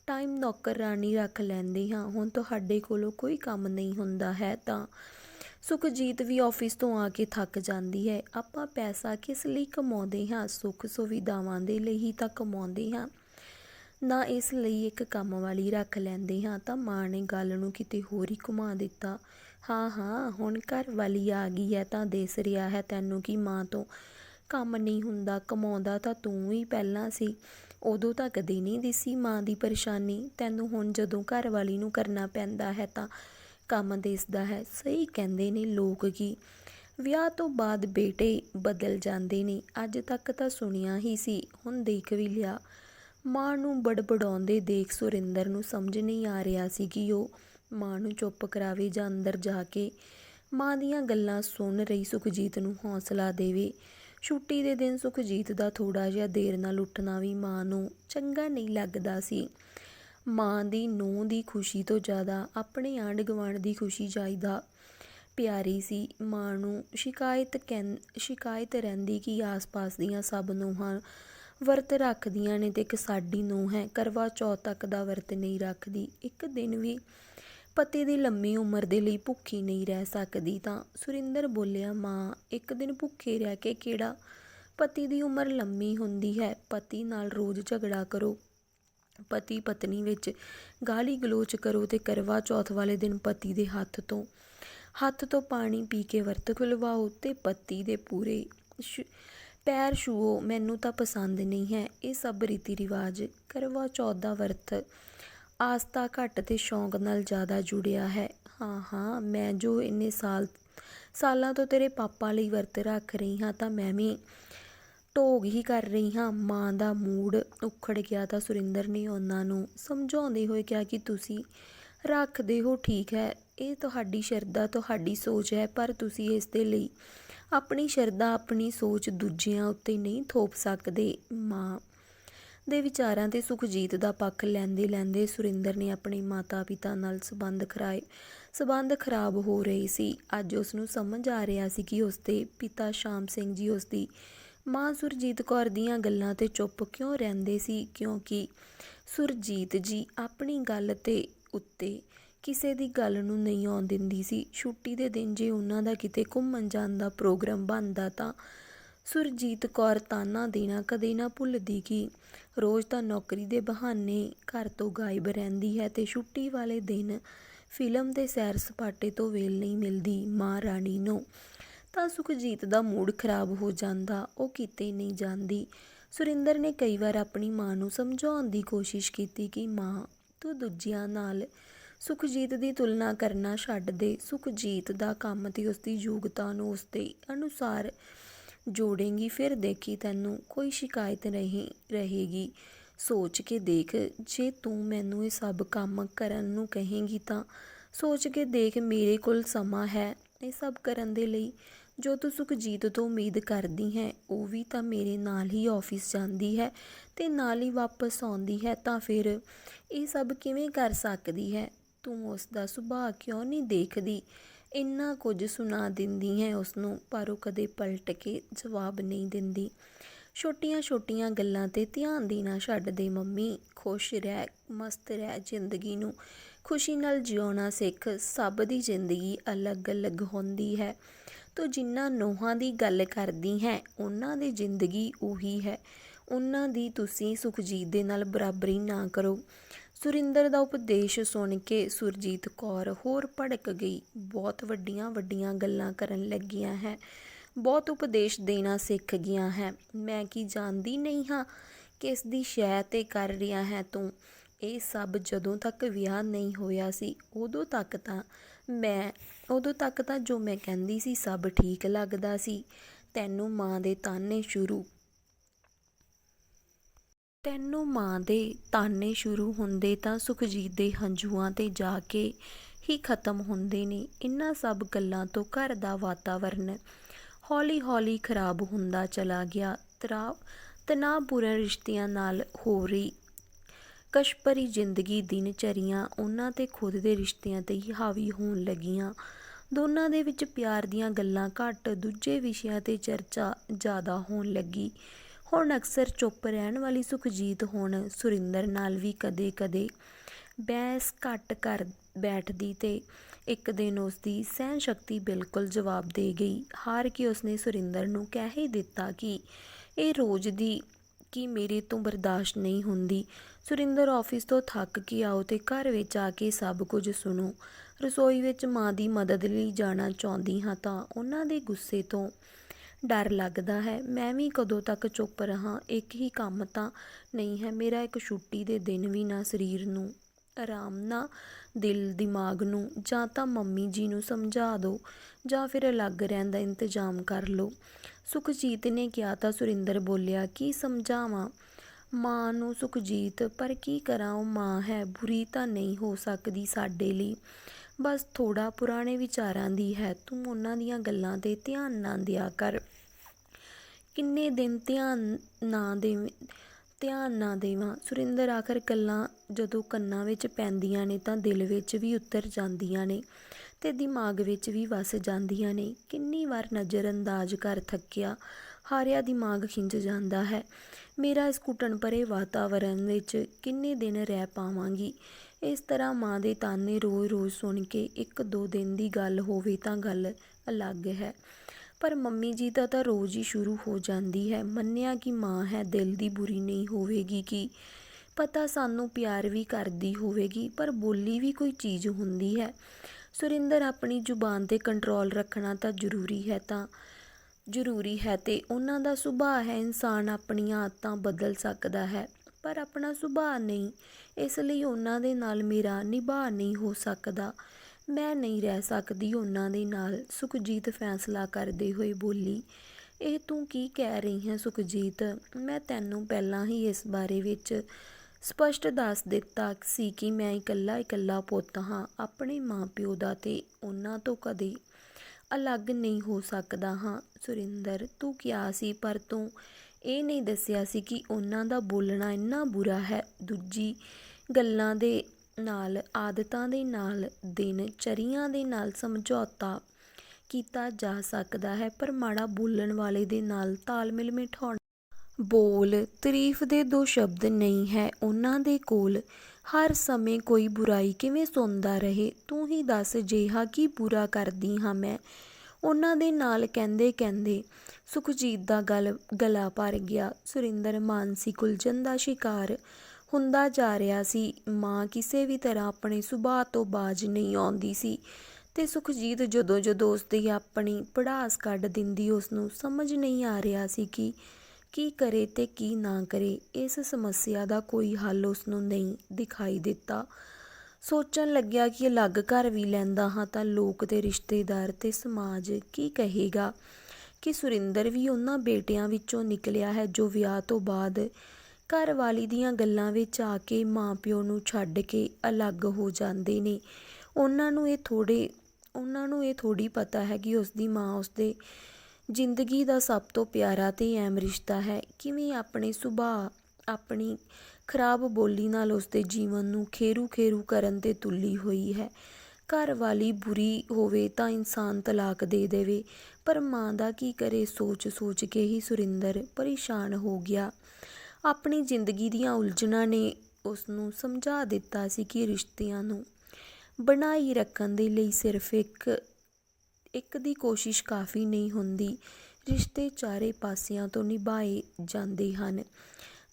ਟਾਈਮ ਨੌਕਰ ਰਾਣੀ ਰੱਖ ਲੈਂਦੇ ਹਾਂ। ਹੁਣ ਤੁਹਾਡੇ ਕੋਲੋਂ ਕੋਈ ਕੰਮ ਨਹੀਂ ਹੁੰਦਾ ਹੈ ਤਾਂ ਸੁਖਜੀਤ ਵੀ ਆਫਿਸ ਤੋਂ ਆ ਕੇ ਥੱਕ ਜਾਂਦੀ ਹੈ। ਆਪਾਂ ਪੈਸਾ ਕਿਸ ਲਈ ਕਮਾਉਂਦੇ ਹਾਂ? ਸੁੱਖ ਸੁਵਿਧਾਵਾਂ ਦੇ ਲਈ ਹੀ ਤਾਂ ਕਮਾਉਂਦੇ ਹਾਂ। ਨਾ ਇਸ ਲਈ ਇੱਕ ਕੰਮ ਵਾਲੀ ਰੱਖ ਲੈਂਦੇ ਹਾਂ ਤਾਂ ਮਾਂ ਨੇ ਗੱਲ ਨੂੰ ਕਿਤੇ ਹੋਰ ਹੀ ਘੁਮਾ ਦਿੱਤਾ। ਹਾਂ ਹਾਂ, ਹੁਣ ਘਰ ਵਾਲੀ ਆ ਗਈ ਹੈ ਤਾਂ ਦਿਸ ਰਿਹਾ ਹੈ ਤੈਨੂੰ ਕਿ ਮਾਂ ਤੋਂ। ਕੰਮ ਨਹੀਂ ਹੁੰਦਾ, ਕਮਾਉਂਦਾ ਤਾਂ ਤੂੰ ਹੀ ਪਹਿਲਾਂ ਸੀ। ਉਦੋਂ ਤਾਂ ਕਦੇ ਨਹੀਂ ਦਿਸੀ ਮਾਂ ਦੀ ਪਰੇਸ਼ਾਨੀ। ਤੈਨੂੰ ਹੁਣ ਜਦੋਂ ਘਰ ਵਾਲੀ ਨੂੰ ਕਰਨਾ ਪੈਂਦਾ ਹੈ ਤਾਂ ਕੰਮ ਦਿਸਦਾ ਹੈ। ਸਹੀ ਕਹਿੰਦੇ ਨੇ ਲੋਕ ਕਿ ਵਿਆਹ ਤੋਂ ਬਾਅਦ ਬੇਟੇ ਬਦਲ ਜਾਂਦੇ ਨੇ। ਅੱਜ ਤੱਕ ਤਾਂ ਸੁਣਿਆ ਹੀ ਸੀ। ਹੁਣ ਦੇਖ ਵੀ ਲਿਆ। ਮਾਂ ਨੂੰ ਬੜਬੜਾਉਂਦੇ ਦੇਖ ਸੁਰਿੰਦਰ ਨੂੰ ਸਮਝ ਨਹੀਂ ਆ ਰਿਹਾ ਸੀ ਕਿ ਉਹ ਮਾਂ ਨੂੰ ਚੁੱਪ ਕਰਾਵੇ ਜਾਂ ਅੰਦਰ ਜਾ ਕੇ ਮਾਂ ਦੀਆਂ ਗੱਲਾਂ ਸੁਣ ਰਹੀ ਸੁਖਜੀਤ ਨੂੰ ਹੌਸਲਾ ਦੇਵੇ। ਛੁੱਟੀ ਦੇ ਦਿਨ ਸੁਖਜੀਤ ਦਾ ਥੋੜਾ ਜਿਹਾ ਦੇਰ ਨਾਲ ਉੱਠਣਾ ਵੀ ਮਾਂ ਨੂੰ ਚੰਗਾ ਨਹੀਂ ਲੱਗਦਾ ਸੀ। ਮਾਂ ਦੀ ਨੂੰਹ ਦੀ ਖੁਸ਼ੀ ਤੋਂ ਜ਼ਿਆਦਾ ਆਪਣੇ ਆਂਢ ਗੁਆਂਢ ਦੀ ਖੁਸ਼ੀ ਜ਼ਿਆਦਾ ਪਿਆਰੀ ਸੀ। ਮਾਂ ਨੂੰ ਸ਼ਿਕਾਇਤ ਕਹਿੰ, ਸ਼ਿਕਾਇਤ ਰਹਿੰਦੀ ਕਿ ਆਸ-ਪਾਸ ਦੀਆਂ ਸਭ ਨੂੰਹਾਂ ਵਰਤ ਰੱਖਦੀਆਂ ਨੇ ਤੇ ਇੱਕ ਸਾਡੀ ਨੂੰਹ ਹੈ। ਕਰਵਾ ਚੌਥ ਤੱਕ ਦਾ ਵਰਤ ਨਹੀਂ ਰੱਖਦੀ। ਇੱਕ ਦਿਨ ਵੀ ਪਤੀ ਦੀ ਲੰਮੀ ਉਮਰ ਦੇ ਲਈ ਭੁੱਖੀ ਨਹੀਂ ਰਹਿ ਸਕਦੀ ਤਾਂ ਸੁਰਿੰਦਰ ਬੋਲਿਆ, ਮਾਂ, ਇੱਕ ਦਿਨ ਭੁੱਖੇ ਰਹਿ ਕੇ ਕਿਹੜਾ ਪਤੀ ਦੀ ਉਮਰ ਲੰਮੀ ਹੁੰਦੀ ਹੈ? ਪਤੀ ਨਾਲ ਰੋਜ਼ ਝਗੜਾ ਕਰੋ। ਪਤੀ ਪਤਨੀ ਵਿੱਚ ਗਾਲੀ ਗਲੋਚ ਕਰੋ ਤੇ ਕਰਵਾ ਚੌਥ ਵਾਲੇ ਦਿਨ ਪਤੀ ਦੇ ਹੱਥ ਤੋਂ। ਹੱਥ ਤੋਂ ਪਾਣੀ ਪੀ ਕੇ ਵਰਤ ਖੁਲਵਾਓ ਤੇ ਪਤੀ ਦੇ ਪੂਰੇ ਛ- ਪੈਰ ਛੂਓ, ਮੈਨੂੰ ਤਾਂ ਪਸੰਦ ਨਹੀਂ ਹੈ। ਇਹ ਸਭ ਰੀਤੀ ਰਿਵਾਜ ਕਰਵਾ ਚੌਥ ਦਾ ਵਰਤ ਆਸਤਾ ਘੱਟ ਤੇ ਸ਼ੌਂਕ ਨਾਲ ਜ਼ਿਆਦਾ ਜੁੜਿਆ ਹੈ। ਹਾਂ ਹਾਂ, ਮੈਂ ਜੋ ਇੰਨੇ ਸਾਲ, ਸਾਲਾਂ ਤੋਂ ਤੇਰੇ ਪਾਪਾ ਲਈ ਵਰਤ ਰੱਖ ਰਹੀ ਹਾਂ ਤਾਂ ਮੈਂ ਵੀ ਢੋਗ ਹੀ ਕਰ ਰਹੀ ਹਾਂ। ਮਾਂ ਦਾ ਮੂਡ ਉਖੜ ਗਿਆ ਤਾਂ ਸੁਰਿੰਦਰ ਨੇ ਉਹਨਾਂ ਨੂੰ ਸਮਝਾਉਂਦੇ ਹੋਏ ਕਿਹਾ ਕਿ ਤੁਸੀਂ ਰੱਖਦੇ ਹੋ, ਠੀਕ ਹੈ। ਇਹ ਤੁਹਾਡੀ ਸ਼ਰਧਾ, ਤੁਹਾਡੀ ਸੋਚ ਹੈ, ਪਰ ਤੁਸੀਂ ਇਸ ਦੇ ਲਈ ਆਪਣੀ ਸ਼ਰਧਾ, ਆਪਣੀ ਸੋਚ ਦੂਜਿਆਂ ਉੱਤੇ ਨਹੀਂ ਥੋਪ ਸਕਦੇ। ਮਾਂ ਦੇ ਵਿਚਾਰਾਂ ਤੇ ਸੁਖਜੀਤ ਦਾ ਪੱਖ ਲੈਂਦੇ ਲੈਂਦੇ ਸੁਰਿੰਦਰ ਨੇ ਆਪਣੇ ਮਾਤਾ-ਪਿਤਾ ਨਾਲ ਸਬੰਧ ਖਰਾਏ। ਸਬੰਧ ਖਰਾਬ ਹੋ ਰਹੇ ਸੀ। ਅੱਜ ਉਸ ਨੂੰ ਸਮਝ ਆ ਰਿਹਾ ਸੀ ਕਿ ਉਸ ਦੇ ਪਿਤਾ ਸ਼ਾਮ ਸਿੰਘ ਜੀ ਉਸ ਦੀ ਮਾਂ ਸੁਰਜੀਤ ਕੌਰ ਦੀਆਂ ਗੱਲਾਂ ਤੇ ਚੁੱਪ ਕਿਉਂ ਰਹਿੰਦੇ ਸੀ? ਕਿਉਂਕਿ ਸੁਰਜੀਤ ਜੀ ਆਪਣੀ ਗੱਲ ਤੇ ਉੱਤੇ ਕਿਸੇ ਦੀ ਗੱਲ ਨੂੰ ਨਹੀਂ ਆਉਣ ਦਿੰਦੀ ਸੀ। ਛੁੱਟੀ ਦੇ ਦਿਨ ਜੇ ਉਹਨਾਂ ਦਾ ਕਿਤੇ ਘੁੰਮਣ ਜਾਣ ਦਾ ਪ੍ਰੋਗਰਾਮ ਬਣਦਾ ਤਾਂ ਸੁਰਜੀਤ ਕੌਰ ਤਾਨਾ ਦੇਣਾ ਕਦੇ ਨਾ ਭੁੱਲਦੀ ਕਿ ਰੋਜ਼ ਤਾਂ ਨੌਕਰੀ ਦੇ ਬਹਾਨੇ ਘਰ ਤੋਂ ਗਾਇਬ ਰਹਿੰਦੀ ਹੈ ਤੇ ਛੁੱਟੀ ਵਾਲੇ ਦਿਨ ਫਿਲਮ ਦੇ ਸੈਰ ਸਪਾਟੇ ਤੋਂ ਵੇਲ ਨਹੀਂ ਮਿਲਦੀ ਮਾਂ ਰਾਣੀ ਨੂੰ। ਤਾਂ ਸੁਖਜੀਤ ਦਾ ਮੂਡ ਖਰਾਬ ਹੋ ਜਾਂਦਾ, ਉਹ ਕਿਤੇ ਨਹੀਂ ਜਾਂਦੀ। ਸੁਰਿੰਦਰ ਨੇ ਕਈ ਵਾਰ ਆਪਣੀ ਮਾਂ ਨੂੰ ਸਮਝਾਉਣ ਦੀ ਕੋਸ਼ਿਸ਼ ਕੀਤੀ ਕਿ, ਮਾਂ, ਤੂੰ ਦੂਜਿਆਂ ਨਾਲ ਸੁਖਜੀਤ ਦੀ ਤੁਲਨਾ ਕਰਨਾ ਛੱਡ ਦੇ। ਸੁਖਜੀਤ ਦਾ ਕੰਮ ਤੇ ਉਸ ਦੀ ਯੋਗਤਾ ਨੂੰ ਉਸ ਦੇ ਅਨੁਸਾਰ ਜੋੜੇਂਗੀ, ਫਿਰ ਦੇਖੀ ਤੈਨੂੰ ਕੋਈ ਸ਼ਿਕਾਇਤ ਨਹੀਂ ਰਹੇਗੀ। ਸੋਚ ਕੇ ਦੇਖ, ਜੇ ਤੂੰ ਮੈਨੂੰ ਇਹ ਸਭ ਕੰਮ ਕਰਨ ਨੂੰ ਕਹੇਂਗੀ ਤਾਂ ਸੋਚ ਕੇ ਦੇਖ, ਮੇਰੇ ਕੋਲ ਸਮਾਂ ਹੈ। ਇਹ ਸਭ ਕਰਨ ਦੇ ਲਈ ਜੋ ਤੂੰ ਸੁਖਜੀਤ ਤੋਂ ਉਮੀਦ ਕਰਦੀ ਹੈ, ਉਹ ਵੀ ਤਾਂ ਮੇਰੇ ਨਾਲ ਹੀ ਆਫਿਸ ਜਾਂਦੀ ਹੈ ਤੇ ਨਾਲ ਹੀ ਵਾਪਸ ਆਉਂਦੀ ਹੈ ਤਾਂ ਫਿਰ ਇਹ ਸਭ ਕਿਵੇਂ ਕਰ ਸਕਦੀ ਹੈ? ਤੂੰ ਉਸ ਦਾ ਸੁਭਾਅ ਕਿਉਂ ਨਹੀਂ ਦੇਖਦੀ? ਇੰਨਾ ਕੁਝ ਸੁਣਾ ਦਿੰਦੀ ਹੈ ਉਸ ਨੂੰ ਪਰ ਉਹ ਕਦੇ ਪਲਟ ਕੇ ਜਵਾਬ ਨਹੀਂ ਦਿੰਦੀ। ਛੋਟੀਆਂ-ਛੋਟੀਆਂ ਗੱਲਾਂ ਤੇ ਧਿਆਨ ਦੇਣਾ ਛੱਡ ਦੇ ਮੰਮੀ। ਖੁਸ਼ ਰਹਿ, ਮਸਤ ਰਹਿ ਜ਼ਿੰਦਗੀ ਨੂੰ। ਖੁਸ਼ੀ ਨਾਲ ਜਿਉਣਾ ਸਿੱਖ, ਸਭ ਦੀ ਜ਼ਿੰਦਗੀ ਅਲੱਗ-ਅਲੱਗ ਹੁੰਦੀ ਹੈ। ਤੂੰ ਜਿਨ੍ਹਾਂ ਨੋਹਾਂ ਦੀ ਗੱਲ ਕਰਦੀ ਹੈ, ਉਹਨਾਂ ਦੀ ਜ਼ਿੰਦਗੀ ਉਹੀ ਹੈ। ਉਹਨਾਂ ਦੀ ਤੁਸੀਂ ਸੁਖਜੀਤ ਦੇ ਨਾਲ ਬਰਾਬਰੀ ਨਾ ਕਰੋ। ਸੁਰਿੰਦਰ ਦਾ ਉਪਦੇਸ਼ ਸੁਣ ਕੇ ਸੁਰਜੀਤ ਕੌਰ ਹੋਰ ਭੜਕ ਗਈ। ਬਹੁਤ ਵੱਡੀਆਂ ਵੱਡੀਆਂ ਗੱਲਾਂ ਕਰਨ ਲੱਗੀਆਂ ਹੈ। ਬਹੁਤ ਉਪਦੇਸ਼ ਦੇਣਾ ਸਿੱਖ ਗਿਆ ਹੈ। ਮੈਂ ਕੀ ਜਾਣਦੀ ਨਹੀਂ ਹਾਂ ਕਿਸ ਦੀ ਸ਼ੈ ਤੇ ਕਰ ਰਿਹਾ ਹੈ ਤੂੰ। ਇਹ ਸਭ ਜਦੋਂ ਤੱਕ ਵਿਆਹ ਨਹੀਂ ਹੋਇਆ ਸੀ, ਉਦੋਂ ਤੱਕ ਤਾਂ ਮੈਂ ਉਦੋਂ ਤੱਕ ਤਾਂ ਜੋ ਮੈਂ ਕਹਿੰਦੀ ਸੀ, ਸਭ ਠੀਕ ਲੱਗਦਾ ਸੀ। ਤੈਨੂੰ ਮਾਂ ਦੇ ਤਾਨੇ ਸ਼ੁਰੂ। ਤੈਨੂੰ ਮਾਂ ਦੇ ਤਾਨੇ ਸ਼ੁਰੂ ਹੁੰਦੇ ਤਾਂ ਸੁਖਜੀਤ ਦੇ ਹੰਝੂਆਂ ਤੇ ਜਾ ਕੇ ਹੀ ਖਤਮ ਹੁੰਦੇ ਨੇ। ਇਨ੍ਹਾਂ ਸਭ ਗੱਲਾਂ ਤੋਂ ਘਰ ਦਾ ਵਾਤਾਵਰਨ ਹੌਲੀ-ਹੌਲੀ ਖਰਾਬ ਹੁੰਦਾ ਚਲਾ ਗਿਆ। ਤਰਾ ਤਣਾਅਪੂਰਨ ਰਿਸ਼ਤਿਆਂ ਨਾਲ ਹੋ ਰਹੀ ਕਸ਼ਪਰੀ ਜ਼ਿੰਦਗੀ ਦਿਨਚਰੀਆਂ ਉਹਨਾਂ ਤੇ ਖੁਦ ਦੇ ਰਿਸ਼ਤਿਆਂ ਤੇ ਹੀ ਹਾਵੀ ਹੋਣ ਲੱਗੀਆਂ। ਦੋਨਾਂ ਦੇ ਵਿੱਚ ਪਿਆਰ ਦੀਆਂ ਗੱਲਾਂ ਘੱਟ, ਦੂਜੇ ਵਿਸ਼ਿਆਂ ਤੇ ਚਰਚਾ ਜ਼ਿਆਦਾ ਹੋਣ ਲੱਗੀ। ਹੁਣ ਅਕਸਰ ਚੁੱਪ ਰਹਿਣ ਵਾਲੀ ਸੁਖਜੀਤ ਹੁਣ ਸੁਰਿੰਦਰ ਨਾਲ ਵੀ ਕਦੇ-ਕਦੇ ਬਹਿਸ ਘੱਟ ਕਰ ਬੈਠਦੀ ਤੇ ਇੱਕ ਦਿਨ ਉਸ ਦੀ ਸਹਿਣ ਸ਼ਕਤੀ ਬਿਲਕੁਲ ਜਵਾਬ ਦੇ ਗਈ। ਹਾਰ ਕੇ ਉਸਨੇ ਸੁਰਿੰਦਰ ਨੂੰ ਕਹਿ ਹੀ ਦਿੱਤਾ ਕਿ ਇਹ ਰੋਜ਼ ਦੀ ਕਿ ਮੇਰੇ ਤੋਂ ਬਰਦਾਸ਼ਤ ਨਹੀਂ ਹੁੰਦੀ। ਸੁਰਿੰਦਰ ਆਫਿਸ ਤੋਂ ਥੱਕ ਕੇ ਆਓ ਤੇ ਘਰ ਵਿੱਚ ਆ ਕੇ ਸਭ ਕੁਝ ਸੁਣੋ। ਰਸੋਈ ਵਿੱਚ ਮਾਂ ਦੀ ਮਦਦ ਲਈ ਜਾਣਾ ਚਾਹੁੰਦੀ ਹਾਂ ਤਾਂ ਉਹਨਾਂ ਦੇ ਗੁੱਸੇ ਤੋਂ ਡਰ ਲੱਗਦਾ ਹੈ। ਮੈਂ ਵੀ ਕਦੋਂ ਤੱਕ ਚੁੱਪ ਰਹਾਂ? ਇੱਕ ਹੀ ਕੰਮ ਤਾਂ ਨਹੀਂ ਹੈ। ਮੇਰਾ ਇੱਕ ਛੁੱਟੀ ਦੇ ਦਿਨ ਵੀ ਨਾ, ਸਰੀਰ ਨੂੰ ਆਰਾਮ, ਨਾ ਦਿਲ, ਦਿਮਾਗ ਨੂੰ। ਜਾਂ ਤਾਂ ਮੰਮੀ ਜੀ ਨੂੰ ਸਮਝਾ ਦਿਓ ਜਾਂ ਫਿਰ ਅਲੱਗ ਰਹਿਣ ਦਾ ਇੰਤਜ਼ਾਮ ਕਰ ਲਓ। ਸੁਖਜੀਤ ਨੇ ਕਿਹਾ ਤਾਂ ਸੁਰਿੰਦਰ ਬੋਲਿਆ, ਕੀ ਸਮਝਾਵਾਂ? ਮਾਂ ਨੂੰ ਸੁਖਜੀਤ, ਪਰ ਕੀ ਕਰਾਂ? ਉਹ ਮਾਂ ਹੈ, ਬੁਰੀ ਤਾਂ ਨਹੀਂ ਹੋ ਸਕਦੀ ਸਾਡੇ ਲਈ। ਬਸ ਥੋੜਾ ਪੁਰਾਣੇ ਵਿਚਾਰਾਂ ਦੀ ਹੈ, ਤੂੰ ਉਹਨਾਂ ਦੀਆਂ ਗੱਲਾਂ ਤੇ ਧਿਆਨ ਨਾ ਦਿਆ ਕਰ। ਕਿੰਨੇ ਦਿਨ ਧਿਆਨ ਨਾ ਦੇ ਧਿਆਨ ਨਾ ਦੇਵਾਂ। ਸੁਰਿੰਦਰ ਆਖਰ ਗੱਲਾਂ ਜਦੋਂ ਕੰਨਾਂ ਵਿੱਚ ਪੈਂਦੀਆਂ ਨੇ ਤਾਂ ਦਿਲ ਵਿੱਚ ਵੀ ਉਤਰ ਜਾਂਦੀਆਂ ਨੇ ਤੇ ਦਿਮਾਗ ਵਿੱਚ ਵੀ ਵਸ ਜਾਂਦੀਆਂ ਨੇ। ਕਿੰਨੀ ਵਾਰ ਨਜ਼ਰਅੰਦਾਜ਼ ਕਰ ਥੱਕਿਆ, ਹਾਰਿਆ ਦਿਮਾਗ ਖਿੰਜ ਜਾਂਦਾ ਹੈ। ਮੇਰਾ ਇਸ ਘੁਟਣ ਭਰੇ ਵਾਤਾਵਰਣ ਵਿੱਚ ਕਿੰਨੇ ਦਿਨ ਰਹਿ ਪਾਵਾਂਗੀ। ਇਸ ਤਰ੍ਹਾਂ ਮਾਂ ਦੇ ਤਾਨੇ ਰੋਜ਼-ਰੋਜ਼ ਸੁਣ ਕੇ ਇੱਕ ਦੋ ਦਿਨ ਦੀ ਗੱਲ ਹੋਵੇ ਤਾਂ ਗੱਲ ਅਲੱਗ ਹੈ। ਪਰ ਮੰਮੀ ਜੀ ਦਾ ਤਾਂ ਰੋਜ਼ ਹੀ ਸ਼ੁਰੂ ਹੋ ਜਾਂਦੀ ਹੈ। ਮੰਨਿਆ ਕਿ ਮਾਂ ਹੈ, ਦਿਲ ਦੀ ਬੁਰੀ ਨਹੀਂ ਹੋਵੇਗੀ ਕਿ ਪਤਾ ਸਾਨੂੰ ਪਿਆਰ ਵੀ ਕਰਦੀ ਹੋਵੇਗੀ, ਪਰ ਬੋਲੀ ਵੀ ਕੋਈ ਚੀਜ਼ ਹੁੰਦੀ ਹੈ। ਸੁਰਿੰਦਰ ਆਪਣੀ ਜ਼ੁਬਾਨ ਤੇ ਕੰਟਰੋਲ ਰੱਖਣਾ ਤਾਂ ਜ਼ਰੂਰੀ ਹੈ ਤਾਂ ਜ਼ਰੂਰੀ ਹੈ ਤੇ ਉਹਨਾਂ ਦਾ ਸੁਭਾਅ ਹੈ। ਇਨਸਾਨ ਆਪਣੀਆਂ ਆਦਤਾਂ ਬਦਲ ਸਕਦਾ ਹੈ, ਪਰ ਆਪਣਾ ਸੁਭਾਅ ਨਹੀਂ। ਇਸ ਲਈ ਉਹਨਾਂ ਦੇ ਨਾਲ ਮੇਰਾ ਨਿਭਾਅ ਨਹੀਂ ਹੋ ਸਕਦਾ। ਮੈਂ ਨਹੀਂ ਰਹਿ ਸਕਦੀ ਉਹਨਾਂ ਦੇ ਨਾਲ। ਸੁਖਜੀਤ ਫੈਸਲਾ ਕਰਦੇ ਹੋਏ ਬੋਲੀ, ਇਹ ਤੂੰ ਕੀ ਕਹਿ ਰਹੀ ਹੈ ਸੁਖਜੀਤ? ਮੈਂ ਤੈਨੂੰ ਪਹਿਲਾਂ ਹੀ ਇਸ ਬਾਰੇ ਵਿੱਚ ਸਪਸ਼ਟ ਦੱਸ ਦਿੱਤਾ ਸੀ ਕਿ ਮੈਂ ਇਕੱਲਾ ਇਕੱਲਾ ਪੁੱਤ ਹਾਂ। ਆਪਣੇ ਮਾਪਿਓ ਦਾ ਤੇ ਉਹਨਾਂ ਤੋਂ ਕਦੇ ਅਲੱਗ ਨਹੀਂ ਹੋ ਸਕਦਾ ਹਾਂ। ਸੁਰਿੰਦਰ, ਤੂੰ ਕਿਹਾ ਸੀ, ਪਰ ਤੂੰ ਇਹ ਨਹੀਂ ਦੱਸਿਆ ਸੀ ਕਿ ਉਹਨਾਂ ਦਾ ਬੋਲਣਾ ਇੰਨਾ ਬੁਰਾ ਹੈ। ਦੂਜੀ ਗੱਲਾਂ ਦੇ ਨਾਲ, ਆਦਤਾਂ ਦੇ ਨਾਲ, ਦਿਨ ਚਰੀਆਂ ਦੇ ਨਾਲ ਸਮਝੌਤਾ ਕੀਤਾ ਜਾ ਸਕਦਾ ਹੈ, ਪਰ ਮਾੜਾ ਬੋਲਣ ਵਾਲੇ ਦੇ ਨਾਲ ਤਾਲਮੇਲ ਮਿਠਾਉਣ ਬੋਲ ਤਾਰੀਫ ਦੇ ਦੋ ਸ਼ਬਦ ਨਹੀਂ ਹੈ। ਉਹਨਾਂ ਦੇ ਕੋਲ, ਹਰ ਸਮੇਂ ਕੋਈ ਬੁਰਾਈ ਕਿਵੇਂ ਸੁਣਦਾ ਰਹੇ? ਤੂੰ ਹੀ ਦੱਸ ਜਿਹਾ ਕੀ ਬੁਰਾ ਕਰਦੀ ਹਾਂ ਮੈਂ? ਉਹਨਾਂ ਦੇ ਨਾਲ ਕਹਿੰਦੇ ਕਹਿੰਦੇ ਸੁਖਜੀਤ ਦਾ ਗਲ ਗਲਾ ਭਰ ਗਿਆ। ਸੁਰਿੰਦਰ ਮਾਨਸੀ ਉਲਝਣ ਦਾ ਸ਼ਿਕਾਰ ਹੁੰਦਾ ਜਾ ਰਿਹਾ ਸੀ। ਮਾਂ ਕਿਸੇ ਵੀ ਤਰ੍ਹਾਂ ਆਪਣੇ ਸੁਭਾਅ ਤੋਂ ਬਾਜ ਨਹੀਂ ਆਉਂਦੀ ਸੀ ਤੇ ਸੁਖਜੀਤ ਜਦੋਂ ਜਦੋਂ ਉਸਦੀ ਆਪਣੀ ਪੜਾਸ ਕੱਢ ਦਿੰਦੀ ਉਸ ਨੂੰ ਸਮਝ ਨਹੀਂ ਆ ਰਿਹਾ ਸੀ ਕਿ ਕੀ ਕਰੇ ਤੇ ਕੀ ਨਾ ਕਰੇ। ਇਸ ਸਮੱਸਿਆ ਦਾ ਕੋਈ ਹੱਲ ਉਸ ਨੂੰ ਨਹੀਂ ਦਿਖਾਈ ਦਿੱਤਾ। ਸੋਚਣ ਲੱਗਿਆ ਕਿ ਅਲੱਗ ਘਰ ਵੀ ਲੈਂਦਾ ਹਾਂ ਤਾਂ ਲੋਕ ਤੇ ਰਿਸ਼ਤੇਦਾਰ ਤੇ ਸਮਾਜ ਕੀ ਕਹੇਗਾ? ਕਿ ਸੁਰਿੰਦਰ ਵੀ ਉਹਨਾਂ ਬੇਟਿਆਂ ਵਿੱਚੋਂ ਨਿਕਲਿਆ ਹੈ ਜੋ ਵਿਆਹ ਤੋਂ ਬਾਅਦ ਘਰ ਵਾਲੀ ਦੀਆਂ ਗੱਲਾਂ ਵਿੱਚ ਆ ਕੇ ਮਾਪਿਓ ਨੂੰ ਛੱਡ ਕੇ ਅਲੱਗ ਹੋ ਜਾਂਦੇ ਨੇ। ਉਹਨਾਂ ਨੂੰ ਇਹ ਥੋੜੇ ਉਹਨਾਂ ਨੂੰ ਇਹ ਥੋੜੀ ਪਤਾ ਹੈ ਕਿ ਉਸਦੀ ਮਾਂ ਉਸਦੇ ਜ਼ਿੰਦਗੀ ਦਾ ਸਭ ਤੋਂ ਪਿਆਰਾ ਤੇ ਅਹਿਮ ਰਿਸ਼ਤਾ ਹੈ। ਕਿਵੇਂ ਆਪਣੇ ਸੁਭਾਅ, ਆਪਣੀ ਖਰਾਬ ਬੋਲੀ ਨਾਲ ਉਸਦੇ ਜੀਵਨ ਨੂੰ ਖੇਰੂ ਖੇਰੂ ਕਰਨ ਤੇ ਤੁਲੀ ਹੋਈ ਹੈ। ਘਰ ਵਾਲੀ ਬੁਰੀ ਹੋਵੇ ਤਾਂ ਇਨਸਾਨ ਤਲਾਕ ਦੇ ਦੇਵੇ, ਪਰ ਮਾਂ ਦਾ ਕੀ ਕਰੇ ਸੋਚ ਸੋਚ ਕੇ ਹੀ ਸੁਰਿੰਦਰ ਪਰੇਸ਼ਾਨ ਹੋ ਗਿਆ। ਆਪਣੀ ਜ਼ਿੰਦਗੀ ਦੀਆਂ ਉਲਝਣਾਂ ਨੇ ਉਸ ਨੂੰ ਸਮਝਾ ਦਿੱਤਾ ਸੀ ਕਿ ਰਿਸ਼ਤਿਆਂ ਨੂੰ ਬਣਾਈ ਰੱਖਣ ਦੇ ਲਈ ਸਿਰਫ ਇੱਕ ਇੱਕ ਦੀ ਕੋਸ਼ਿਸ਼ ਕਾਫੀ ਨਹੀਂ ਹੁੰਦੀ। ਰਿਸ਼ਤੇ ਚਾਰੇ ਪਾਸਿਆਂ ਤੋਂ ਨਿਭਾਏ ਜਾਂਦੇ ਹਨ।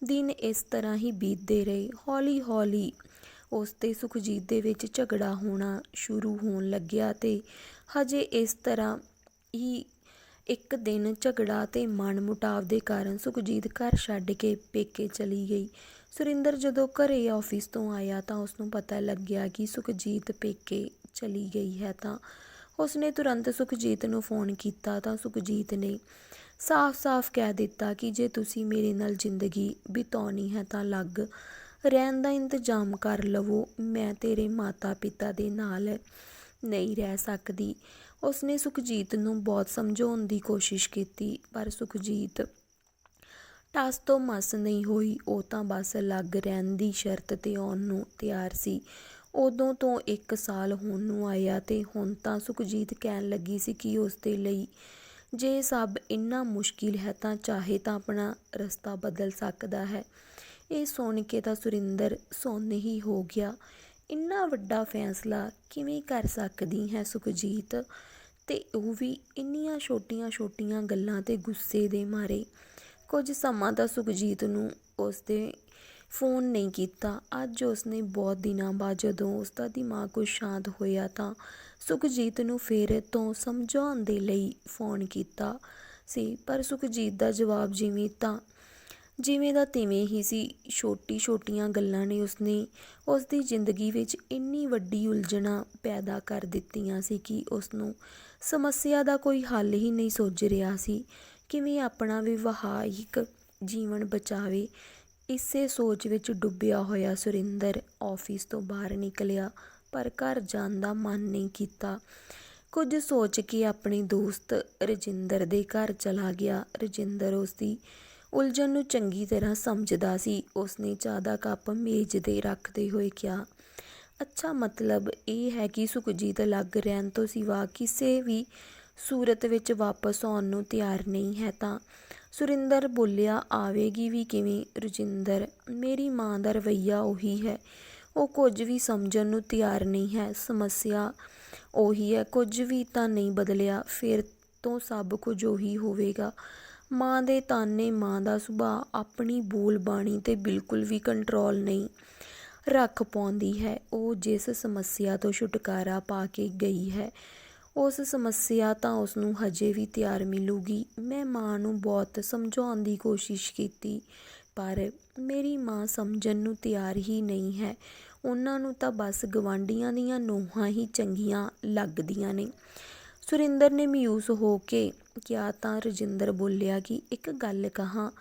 ਦਿਨ ਇਸ ਤਰ੍ਹਾਂ ਹੀ ਬੀਤਦੇ ਰਹੇ। ਹੌਲੀ ਹੌਲੀ ਉਸ ਤੇ ਸੁਖਜੀਤ ਦੇ ਵਿੱਚ ਝਗੜਾ ਹੋਣਾ ਸ਼ੁਰੂ ਹੋਣ ਲੱਗਿਆ ਤੇ ਹਜੇ ਇਸ ਤਰ੍ਹਾਂ ਹੀ ਇੱਕ ਦਿਨ ਝਗੜਾ ਤੇ ਮਨ ਮੁਟਾਵ ਦੇ ਕਾਰਨ ਸੁਖਜੀਤ ਘਰ ਛੱਡ ਕੇ ਪੇਕੇ ਚਲੀ ਗਈ। ਸੁਰਿੰਦਰ ਜਦੋਂ ਘਰੇ ਆਫਿਸ ਤੋਂ ਆਇਆ ਤਾਂ ਉਸ ਨੂੰ ਪਤਾ ਲੱਗਿਆ ਕਿ ਸੁਖਜੀਤ ਪੇਕੇ ਚਲੀ ਗਈ ਹੈ ਤਾਂ ਉਸਨੇ ਤੁਰੰਤ ਸੁਖਜੀਤ ਨੂੰ ਫੋਨ ਕੀਤਾ ਤਾਂ ਸੁਖਜੀਤ ਨੇ ਸਾਫ਼-ਸਾਫ਼ ਕਹਿ ਦਿੱਤਾ ਕਿ ਜੇ ਤੁਸੀਂ ਮੇਰੇ ਨਾਲ ਜ਼ਿੰਦਗੀ ਬਿਤਾਉਣੀ ਹੈ ਤਾਂ ਅਲੱਗ ਰਹਿਣ ਦਾ ਇੰਤਜ਼ਾਮ ਕਰ ਲਵੋ, ਮੈਂ ਤੇਰੇ ਮਾਤਾ-ਪਿਤਾ ਦੇ ਨਾਲ ਨਹੀਂ ਰਹਿ ਸਕਦੀ। ਉਸਨੇ ਸੁਖਜੀਤ ਨੂੰ ਬਹੁਤ ਸਮਝਾਉਣ ਦੀ ਕੋਸ਼ਿਸ਼ ਕੀਤੀ, ਪਰ ਸੁਖਜੀਤ ਟਸ ਤੋਂ ਮਸ ਨਹੀਂ ਹੋਈ। ਉਹ ਤਾਂ ਬਸ ਲੱਗ ਰਹਿਣ ਦੀ ਸ਼ਰਤ ਤੇ ਆਉਣ ਨੂੰ ਤਿਆਰ ਸੀ। ਉਦੋਂ ਤੋਂ 1 ਸਾਲ ਹੋਣ ਨੂੰ ਆਇਆ ਤੇ ਹੁਣ ਤਾਂ ਸੁਖਜੀਤ ਕਹਿਣ ਲੱਗੀ ਸੀ ਕਿ ਉਸ ਦੇ ਲਈ ਜੇ ਸਭ ਇੰਨਾ ਮੁਸ਼ਕਿਲ ਹੈ ਤਾਂ ਚਾਹੇ ਤਾਂ ਆਪਣਾ ਰਸਤਾ ਬਦਲ ਸਕਦਾ ਹੈ। ਇਹ ਸੁਣ ਕੇ ਤਾਂ ਸੁਰਿੰਦਰ ਸੁੰਨ ਹੀ ਹੋ ਗਿਆ। ਇੰਨਾ ਵੱਡਾ ਫੈਸਲਾ ਕਿਵੇਂ ਕਰ ਸਕਦੀ ਹੈ ਸੁਖਜੀਤ? ਤੇ ਉਹ ਵੀ ਇੰਨੀਆਂ ਛੋਟੀਆਂ-ਛੋਟੀਆਂ ਗੱਲਾਂ ਤੇ ਗੁੱਸੇ ਦੇ ਮਾਰੇ। ਕੁਝ ਸਮਾਂ ਤਾਂ ਸੁਖਜੀਤ ਨੂੰ ਉਸਦੇ ਫੋਨ ਨਹੀਂ ਕੀਤਾ। ਅੱਜ ਉਸਨੇ ਬਹੁਤ ਦਿਨਾਂ ਬਾਅਦ ਜਦੋਂ ਉਸਦਾ ਦਿਮਾਗ ਕੁਝ ਸ਼ਾਂਤ ਹੋਇਆ ਤਾਂ ਸੁਖਜੀਤ ਨੂੰ ਫੇਰ ਤੋਂ ਸਮਝਾਉਣ ਦੇ ਲਈ ਫੋਨ ਕੀਤਾ ਸੀ, ਪਰ ਸੁਖਜੀਤ ਦਾ ਜਵਾਬ ਜਿਵੇਂ ਤਾਂ, ਜਿਵੇਂ ਦਾ ਤਿਵੇਂ ਹੀ ਸੀ। ਛੋਟੀ ਛੋਟੀਆਂ ਗੱਲਾਂ ਨੇ ਉਸਨੇ ਉਸ ਦੀ ਜ਼ਿੰਦਗੀ ਵਿੱਚ ਇੰਨੀ ਵੱਡੀ ਉਲਝਣਾ ਪੈਦਾ ਕਰ ਦਿੱਤੀਆਂ ਸੀ ਕਿ ਉਸ ਨੂੰ ਸਮੱਸਿਆ ਦਾ ਕੋਈ ਹੱਲ ਹੀ ਨਹੀਂ ਸੋਚ ਰਿਹਾ ਸੀ। ਕਿਵੇਂ ਆਪਣਾ ਵਿਵਾਹਿਕ ਜੀਵਨ ਬਚਾਵੇ, ਇਸੇ ਸੋਚ ਵਿੱਚ ਡੁੱਬਿਆ ਹੋਇਆ ਸੁਰਿੰਦਰ ਆਫਿਸ ਤੋਂ ਬਾਹਰ ਨਿਕਲਿਆ। ਪਰ ਘਰ ਜਾਣ ਦਾ ਮਨ ਨਹੀਂ ਕੀਤਾ। ਕੁਝ ਸੋਚ ਕੇ ਆਪਣੇ ਦੋਸਤ ਰਜਿੰਦਰ ਦੇ ਘਰ ਚਲਾ ਗਿਆ। ਰਜਿੰਦਰ ਉਸ ਦੀ ਉਲਝਣ ਨੂੰ ਚੰਗੀ ਤਰ੍ਹਾਂ ਸਮਝਦਾ ਸੀ। ਉਸਨੇ ਚਾਹ ਦਾ ਕੱਪ ਮੇਜ਼ ਤੇ ਰੱਖਦੇ ਹੋਏ ਕਿਹਾ, ਅੱਛਾ, ਮਤਲਬ ਇਹ ਹੈ ਕਿ ਸੁਖਜੀਤ ਲੱਗ ਰਹਿਣ ਤੋਂ ਸਿਵਾ ਕਿਸੇ ਵੀ ਸੂਰਤ ਵਿੱਚ ਵਾਪਸ ਆਉਣ ਨੂੰ ਤਿਆਰ ਨਹੀਂ ਹੈ ਤਾਂ? ਸੁਰਿੰਦਰ ਬੋਲਿਆ, ਆਵੇਗੀ ਵੀ ਕਿਵੇਂ? ਰਜਿੰਦਰ, ਮੇਰੀ ਮਾਂ ਦਾ ਰਵਈਆ ਉਹੀ ਹੈ। ਉਹ ਕੁਝ ਵੀ ਸਮਝਣ ਨੂੰ ਤਿਆਰ ਨਹੀਂ ਹੈ। ਸਮੱਸਿਆ ਉਹੀ ਹੈ, ਕੁਝ ਵੀ ਤਾਂ ਨਹੀਂ ਬਦਲਿਆ, ਫਿਰ ਤੋਂ ਸਭ ਕੁਝ ਉਹੀ ਹੋਵੇਗਾ। ਮਾਂ ਦੇ ਤਾਨੇ, ਮਾਂ ਦਾ ਸੁਭਾਅ, ਆਪਣੀ ਬੋਲ ਬਾਣੀ ਤੇ ਬਿਲਕੁਲ ਵੀ ਕੰਟਰੋਲ ਨਹੀਂ ਰੱਖ ਪਾਉਂਦੀ ਹੈ। ਉਹ ਜਿਸ ਸਮੱਸਿਆ ਤੋਂ ਛੁਟਕਾਰਾ ਪਾ ਕੇ ਗਈ ਹੈ, ਉਸ ਸਮੱਸਿਆ ਤਾਂ ਉਸ ਨੂੰ ਹਜੇ ਵੀ ਤਿਆਰ ਮਿਲੂਗੀ। ਮੈਂ ਮਾਂ ਨੂੰ ਬਹੁਤ ਸਮਝਾਉਣ ਦੀ ਕੋਸ਼ਿਸ਼ ਕੀਤੀ। ਪਰ ਮੇਰੀ ਮਾਂ ਸਮਝਣ ਨੂੰ ਤਿਆਰ ਹੀ ਨਹੀਂ ਹੈ। ਉਹਨਾਂ ਨੂੰ ਤਾਂ ਬਸ ਗਵਾਂਡੀਆਂ ਦੀਆਂ ਨੋਹਾਂ ਹੀ ਚੰਗੀਆਂ ਲੱਗਦੀਆਂ ਨੇ। ਸੁਰਿੰਦਰ ਨੇ ਮਯੂਸ ਹੋ ਕੇ ਕਿਹਾ, ਤਾਂ ਰਜਿੰਦਰ ਬੋਲਿਆ ਕਿ ਇੱਕ ਗੱਲ ਕਹਾਂ,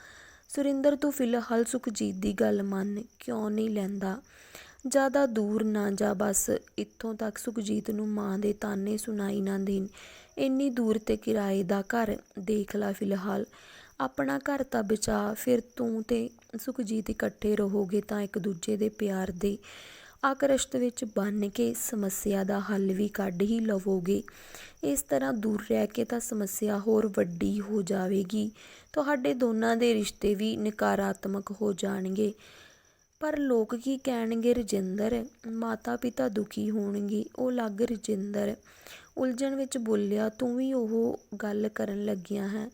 ਸੁਰਿੰਦਰ ਤੂੰ ਫਿਲਹਾਲ ਸੁਖਜੀਤ ਦੀ ਗੱਲ ਮੰਨ ਕਿਉਂ ਨਹੀਂ ਲੈਂਦਾ? ਜ਼ਿਆਦਾ ਦੂਰ ਨਾ ਜਾ ਬਸ, ਇੱਥੋਂ ਤੱਕ ਸੁਖਜੀਤ ਨੂੰ ਮਾਂ ਦੇ ਤਾਨੇ ਸੁਣਾਈ ਨਾ ਦੇਣ। ਇੰਨੀ ਦੂਰ ਤੇ ਕਿਰਾਏ ਦਾ ਘਰ ਦੇਖ ਲੈ ਫਿਲਹਾਲ। ਆਪਣਾ ਘਰ ਤਾਂ ਬਚਾ, ਫਿਰ ਤੂੰ ਤੇ ਸੁਖਜੀਤ ਇਕੱਠੇ ਰਹੋਗੇ ਤਾਂ ਇੱਕ ਦੂਜੇ ਦੇ ਪਿਆਰ ਦੇ ਆਕਰਸ਼ਤ ਵਿੱਚ ਬਣ ਕੇ ਸਮੱਸਿਆ ਦਾ ਹੱਲ ਵੀ ਕੱਢ ਹੀ ਲਵੋਗੇ। ਇਸ ਤਰ੍ਹਾਂ ਦੂਰ ਰਹਿ ਕੇ ਤਾਂ ਸਮੱਸਿਆ ਹੋਰ ਵੱਡੀ ਹੋ ਜਾਵੇਗੀ। ਤੁਹਾਡੇ ਦੋਨਾਂ ਦੇ ਰਿਸ਼ਤੇ ਵੀ ਨਕਾਰਾਤਮਕ ਹੋ ਜਾਣਗੇ। ਪਰ ਲੋਕ ਕੀ ਕਹਿਣਗੇ, ਰਜਿੰਦਰ? ਮਾਤਾ ਪਿਤਾ ਦੁਖੀ ਹੋਣਗੇ। ਉਹ ਲੱਗ, ਰਜਿੰਦਰ, ਉਲਝਣ ਵਿੱਚ ਬੋਲਿਆ, ਤੂੰ ਵੀ ਉਹ ਗੱਲ ਕਰਨ ਲੱਗਿਆ ਹੈ।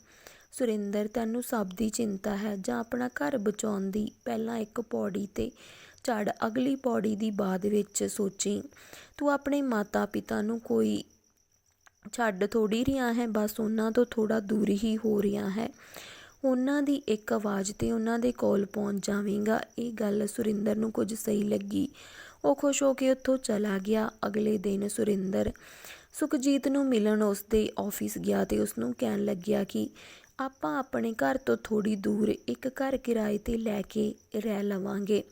ਸੁਰਿੰਦਰ ਤੈਨੂੰ ਸਭ ਦੀ ਚਿੰਤਾ ਹੈ ਜਾਂ ਆਪਣਾ ਘਰ ਬਚਾਉਣ ਦੀ ਪਹਿਲਾਂ ਇੱਕ ਪੌੜੀ ਤੇ ਚੜ ਅਗਲੀ ਪੌੜੀ ਦੀ ਬਾਅਦ ਵਿੱਚ ਸੋਚੀ। ਤੂੰ ਆਪਣੇ ਮਾਤਾ ਪਿਤਾ ਨੂੰ ਕੋਈ ਛੱਡ ਥੋੜੀ ਰਿਹਾ ਹੈ, ਬਸ ਉਹਨਾਂ ਤੋਂ ਥੋੜਾ ਦੂਰ ਹੀ ਹੋ ਰਿਹਾ ਹੈ। ਉਹਨਾਂ ਦੀ ਇੱਕ ਆਵਾਜ਼ ਤੇ ਉਹਨਾਂ ਦੇ ਕੋਲ ਪਹੁੰਚ ਜਾਵੇਂਗਾ। ਇਹ ਗੱਲ ਸੁਰਿੰਦਰ ਨੂੰ ਕੁਝ ਸਹੀ ਲੱਗੀ। ਉਹ ਖੁਸ਼ ਹੋ ਕੇ ਉੱਥੋਂ ਚਲਾ ਗਿਆ। ਅਗਲੇ ਦਿਨ ਸੁਰਿੰਦਰ ਸੁਖਜੀਤ ਨੂੰ ਮਿਲਣ ਉਸ ਦੇ ਆਫਿਸ ਗਿਆ ਤੇ ਉਸ ਨੂੰ ਕਹਿਣ ਲੱਗਿਆ ਕਿ ਆਪਾਂ ਆਪਣੇ ਘਰ ਤੋਂ ਥੋੜੀ ਦੂਰ ਇੱਕ ਘਰ ਕਿਰਾਏ ਤੇ ਲੈ ਕੇ ਰਹਿ ਲਵਾਂਗੇ।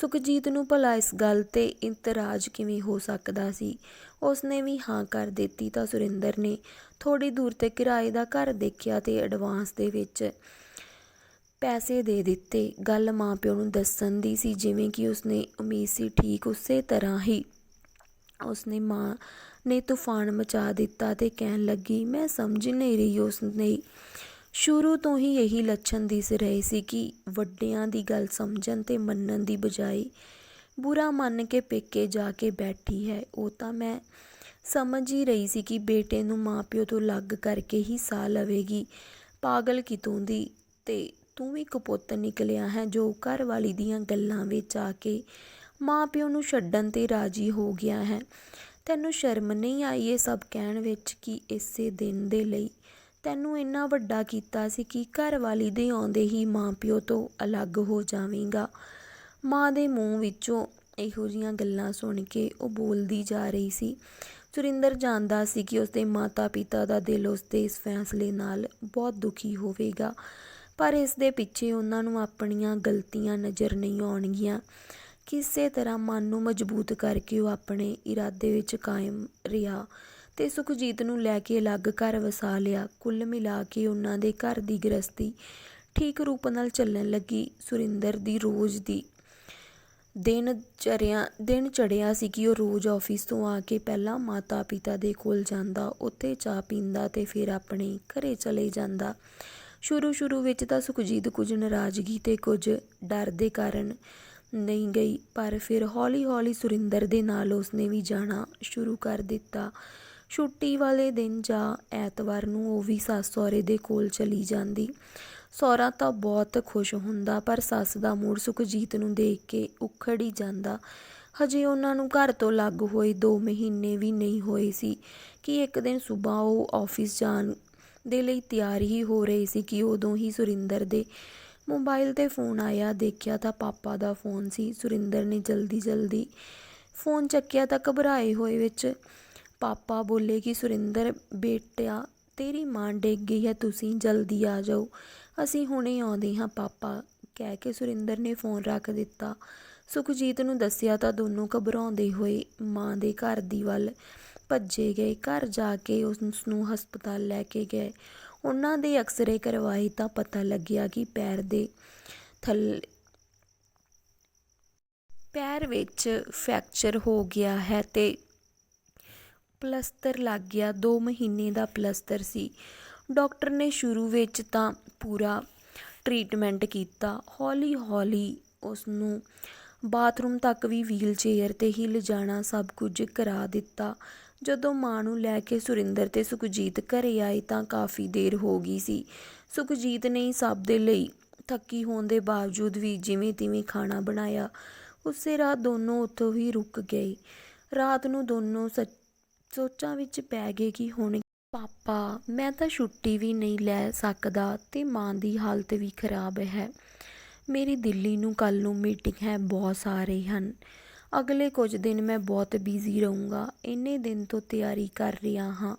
ਸੁਖਜੀਤ ਨੂੰ ਭਲਾ ਇਸ ਗੱਲ ਤੇ ਇਤਰਾਜ਼ ਕਿਵੇਂ ਹੋ ਸਕਦਾ ਸੀ? ਉਸਨੇ ਵੀ ਹਾਂ ਕਰ ਦਿੱਤੀ ਤਾਂ ਸੁਰਿੰਦਰ ਨੇ ਥੋੜੀ ਦੂਰ ਤੇ ਕਿਰਾਏ ਦਾ ਘਰ ਦੇਖਿਆ ਤੇ ਐਡਵਾਂਸ ਦੇ ਵਿੱਚ ਪੈਸੇ ਦੇ ਦਿੱਤੇ। ਗੱਲ ਮਾਪਿਓ ਨੂੰ ਦੱਸਣ ਦੀ ਸੀ, ਜਿਵੇਂ ਕਿ ਉਸਨੇ ਉਮੀਦ ਸੀ ਠੀਕ ਉਸੇ ਤਰ੍ਹਾਂ ਹੀ ਉਸਨੇ ਮਾਂ ਨੇ ਤੂਫਾਨ ਮਚਾ ਦਿੱਤਾ ਤੇ ਕਹਿਣ ਲੱਗੀ, ਮੈਂ ਸਮਝ ਨਹੀਂ ਰਹੀ ਉਸਨੇ ਸ਼ੁਰੂ ਤੋਂ ਹੀ ਇਹੀ ਲੱਛਣ ਦਿਸ ਰਹੇ ਸੀ ਕਿ ਵੱਡਿਆਂ ਦੀ ਗੱਲ ਸਮਝਣ ਤੇ ਮੰਨਣ ਦੀ ਬਜਾਏ ਬੁਰਾ ਮੰਨ ਕੇ ਪੇਕੇ ਜਾ ਕੇ ਬੈਠੀ ਹੈ। ਉਹ ਤਾਂ ਮੈਂ ਸਮਝ ਹੀ ਰਹੀ ਸੀ ਕਿ ਬੇਟੇ ਨੂੰ ਮਾਪਿਓ ਤੋਂ ਲੱਗ ਕਰਕੇ ਹੀ ਸਾਹ ਲਵੇਗੀ। ਪਾਗਲ ਕਿਤੋਂ ਦੀ? ਤੇ ਤੂੰ ਵੀ ਕਪੁੱਤ ਨਿਕਲਿਆ ਹੈ ਜੋ ਘਰ ਵਾਲੀ ਦੀਆਂ ਗੱਲਾਂ ਵਿੱਚ ਆ ਕੇ ਮਾਪਿਓ ਨੂੰ ਛੱਡਣ ਤੇ ਰਾਜੀ ਹੋ ਗਿਆ ਹੈ। ਤੈਨੂੰ ਸ਼ਰਮ ਨਹੀਂ ਆਈ ਇਹ ਸਭ ਕਹਿਣ ਵਿੱਚ ਕਿ ਇਸੇ ਦਿਨ ਦੇ ਲਈ ਤੈਨੂੰ ਇੰਨਾ ਵੱਡਾ ਕੀਤਾ ਸੀ ਕਿ ਘਰਵਾਲੀ ਦੇ ਆਉਂਦੇ ਹੀ ਮਾਂ ਪਿਓ ਤੋਂ ਅਲੱਗ ਹੋ ਜਾਵੇਂਗਾ। ਮਾਂ ਦੇ ਮੂੰਹ ਵਿੱਚੋਂ ਇਹੋ ਜੀਆਂ ਗੱਲਾਂ ਸੁਣ ਕੇ ਉਹ ਬੋਲਦੀ ਜਾ ਰਹੀ ਸੀ। ਸੁਰਿੰਦਰ ਜਾਣਦਾ ਸੀ ਕਿ ਉਸਦੇ ਮਾਤਾ-ਪਿਤਾ ਦਾ ਦਿਲ ਉਸਦੇ ਇਸ ਫੈਸਲੇ ਨਾਲ ਬਹੁਤ ਦੁਖੀ ਹੋਵੇਗਾ, ਪਰ ਇਸ ਦੇ ਪਿੱਛੇ ਉਹਨਾਂ ਨੂੰ ਆਪਣੀਆਂ ਗਲਤੀਆਂ ਨਜ਼ਰ ਨਹੀਂ ਆਉਣਗੀਆਂ। ਕਿਸੇ ਤਰ੍ਹਾਂ ਮਨ ਨੂੰ ਮਜ਼ਬੂਤ ਕਰਕੇ ਉਹ ਆਪਣੇ ਇਰਾਦੇ ਵਿੱਚ ਕਾਇਮ ਰਿਹਾ। ਤੇ ਸੁਖਜੀਤ ਨੂੰ ਲੈ ਕੇ ਅਲੱਗ ਘਰ ਵਸਾ ਲਿਆ। ਕੁੱਲ ਮਿਲਾ ਕੇ ਉਹਨਾਂ ਦੇ ਘਰ ਦੀ ਗ੍ਰਸਤੀ ਠੀਕ ਰੂਪ ਨਾਲ ਚੱਲਣ ਲੱਗੀ ਸੁਰਿੰਦਰ ਦੀ ਰੋਜ਼ ਦੀ। ਦਿਨ ਚਰਿਆ ਦਿਨ ਚੜਿਆ ਸੀ ਕਿ ਉਹ ਰੋਜ਼ ਆਫਿਸ ਤੋਂ ਆ ਕੇ ਪਹਿਲਾਂ ਮਾਤਾ ਪਿਤਾ ਦੇ ਕੋਲ ਜਾਂਦਾ, ਉੱਥੇ ਚਾਹ ਪੀਂਦਾ ਤੇ ਫਿਰ ਆਪਣੇ ਘਰੇ ਚਲੇ ਜਾਂਦਾ। ਸ਼ੁਰੂ ਸ਼ੁਰੂ ਵਿੱਚ ਤਾਂ ਸੁਖਜੀਤ ਕੁਝ ਨਾਰਾਜ਼ਗੀ ਤੇ ਕੁਝ ਡਰ ਦੇ ਕਾਰਨ ਨਹੀਂ ਗਈ, ਪਰ ਫਿਰ ਹੌਲੀ ਹੌਲੀ ਸੁਰਿੰਦਰ ਦੇ ਨਾਲ ਉਸਨੇ ਵੀ ਜਾਣਾ ਸ਼ੁਰੂ ਕਰ ਦਿੱਤਾ। ਛੁੱਟੀ ਵਾਲੇ ਦਿਨ ਜਾਂ ਐਤਵਾਰ ਨੂੰ ਉਹ ਵੀ ਸੱਸ ਸਹੁਰੇ ਦੇ ਕੋਲ ਚਲੀ ਜਾਂਦੀ। ਸਹੁਰਾ ਤਾਂ ਬਹੁਤ ਖੁਸ਼ ਹੁੰਦਾ, ਪਰ ਸੱਸ ਦਾ ਮੂਡ ਸੁਖਜੀਤ ਨੂੰ ਦੇਖ ਕੇ ਉਖੜ ਹੀ ਜਾਂਦਾ। ਹਜੇ ਉਹਨਾਂ ਨੂੰ ਘਰ ਤੋਂ ਲੱਗ ਹੋਏ 2 ਮਹੀਨੇ ਵੀ ਨਹੀਂ ਹੋਏ ਸੀ ਕਿ ਇੱਕ ਦਿਨ ਸਵੇਰ ਉਹ ਆਫਿਸ ਜਾਣ ਦੇ ਲਈ ਤਿਆਰ ਹੀ ਹੋ ਰਹੇ ਸੀ ਕਿ ਉਦੋਂ ਹੀ ਸੁਰਿੰਦਰ ਦੇ ਮੋਬਾਈਲ ਤੇ ਫੋਨ ਆਇਆ। ਦੇਖਿਆ ਤਾਂ ਪਾਪਾ ਦਾ ਫੋਨ ਸੀ। ਸੁਰਿੰਦਰ ਨੇ ਜਲਦੀ ਜਲਦੀ ਫੋਨ ਚੱਕਿਆ ਤਾਂ ਘਬਰਾਏ ਹੋਏ ਵਿੱਚ ਪਾਪਾ ਬੋਲੇ ਕਿ, ਸੁਰਿੰਦਰ, ਬੇਟਿਆ, ਤੇਰੀ ਮਾਂ ਡਿੱਗ ਗਈ ਹੈ, ਤੁਸੀਂ ਜਲਦੀ ਆ ਜਾਓ। ਅਸੀਂ ਹੁਣੇ ਆਉਂਦੇ ਹਾਂ ਪਾਪਾ ਕਹਿ ਕੇ ਸੁਰਿੰਦਰ ਨੇ ਫੋਨ ਰੱਖ ਦਿੱਤਾ। ਸੁਖਜੀਤ ਨੂੰ ਦੱਸਿਆ ਤਾਂ ਦੋਨੋਂ ਘਬਰਾਉਂਦੇ ਹੋਏ ਮਾਂ ਦੇ ਘਰ ਦੀ ਵੱਲ ਭੱਜੇ ਗਏ। ਘਰ ਜਾ ਕੇ ਉਸ ਨੂੰ ਹਸਪਤਾਲ ਲੈ ਕੇ ਗਏ। ਉਹਨਾਂ ਦੇ ਐਕਸ-ਰੇ ਕਰਵਾਏ ਤਾਂ ਪਤਾ ਲੱਗਿਆ ਕਿ ਪੈਰ ਦੇ ਥੱਲੇ ਪੈਰ ਵਿੱਚ ਫ੍ਰੈਕਚਰ ਹੋ ਗਿਆ ਹੈ ਤੇ ਪਲਸਤਰ ਲੱਗ ਗਿਆ। 2 ਮਹੀਨੇ ਦਾ ਪਲਸਤਰ ਸੀ। ਡਾਕਟਰ ਨੇ ਸ਼ੁਰੂ ਵਿੱਚ ਤਾਂ ਪੂਰਾ ਟ੍ਰੀਟਮੈਂਟ ਕੀਤਾ। ਹੌਲੀ ਹੌਲੀ ਉਸ ਨੂੰ ਬਾਥਰੂਮ ਤੱਕ ਵੀ ਵੀਲ ਚੇਅਰ ਤੇ ਹੀ ਲਿਜਾਣਾ ਸਭ ਕੁਝ ਕਰਾ ਦਿੱਤਾ। ਜਦੋਂ ਮਾਂ ਨੂੰ ਲੈ ਕੇ ਸੁਰਿੰਦਰ ਤੇ ਸੁਖਜੀਤ ਘਰੇ ਆਏ ਤਾਂ ਕਾਫੀ ਦੇਰ ਹੋ ਗਈ ਸੀ। ਸੁਖਜੀਤ ਨੇ ਹੀ ਸਭ ਦੇ ਲਈ ਥੱਕੀ ਹੋਣ ਦੇ ਬਾਵਜੂਦ ਵੀ ਜਿਵੇਂ ਤਿਵੇਂ ਖਾਣਾ ਬਣਾਇਆ, ਉਸੇ ਰਾਤ ਦੋਨੋਂ ਉੱਥੋਂ ਹੀ ਰੁਕ ਗਏ। ਰਾਤ ਨੂੰ ਦੋਨੋਂ ਸੋਚਾਂ ਵਿੱਚ ਪੈ ਗਏ ਕਿ ਹੁਣ ਪਾਪਾ, ਮੈਂ ਤਾਂ ਛੁੱਟੀ ਵੀ ਨਹੀਂ ਲੈ ਸਕਦਾ ਤੇ ਮਾਂ ਦੀ ਹਾਲਤ ਵੀ ਖਰਾਬ ਹੈ। ਮੇਰੀ ਦਿੱਲੀ ਨੂੰ ਕੱਲ ਨੂੰ ਮੀਟਿੰਗ ਹੈ, ਬਹੁਤ ਸਾਰੇ ਹਨ। ਅਗਲੇ ਕੁਝ ਦਿਨ ਮੈਂ ਬਹੁਤ ਬਿਜ਼ੀ ਰਹੂੰਗਾ। ਇੰਨੇ ਦਿਨ ਤੋਂ ਤਿਆਰੀ ਕਰ ਰਿਹਾ ਹਾਂ।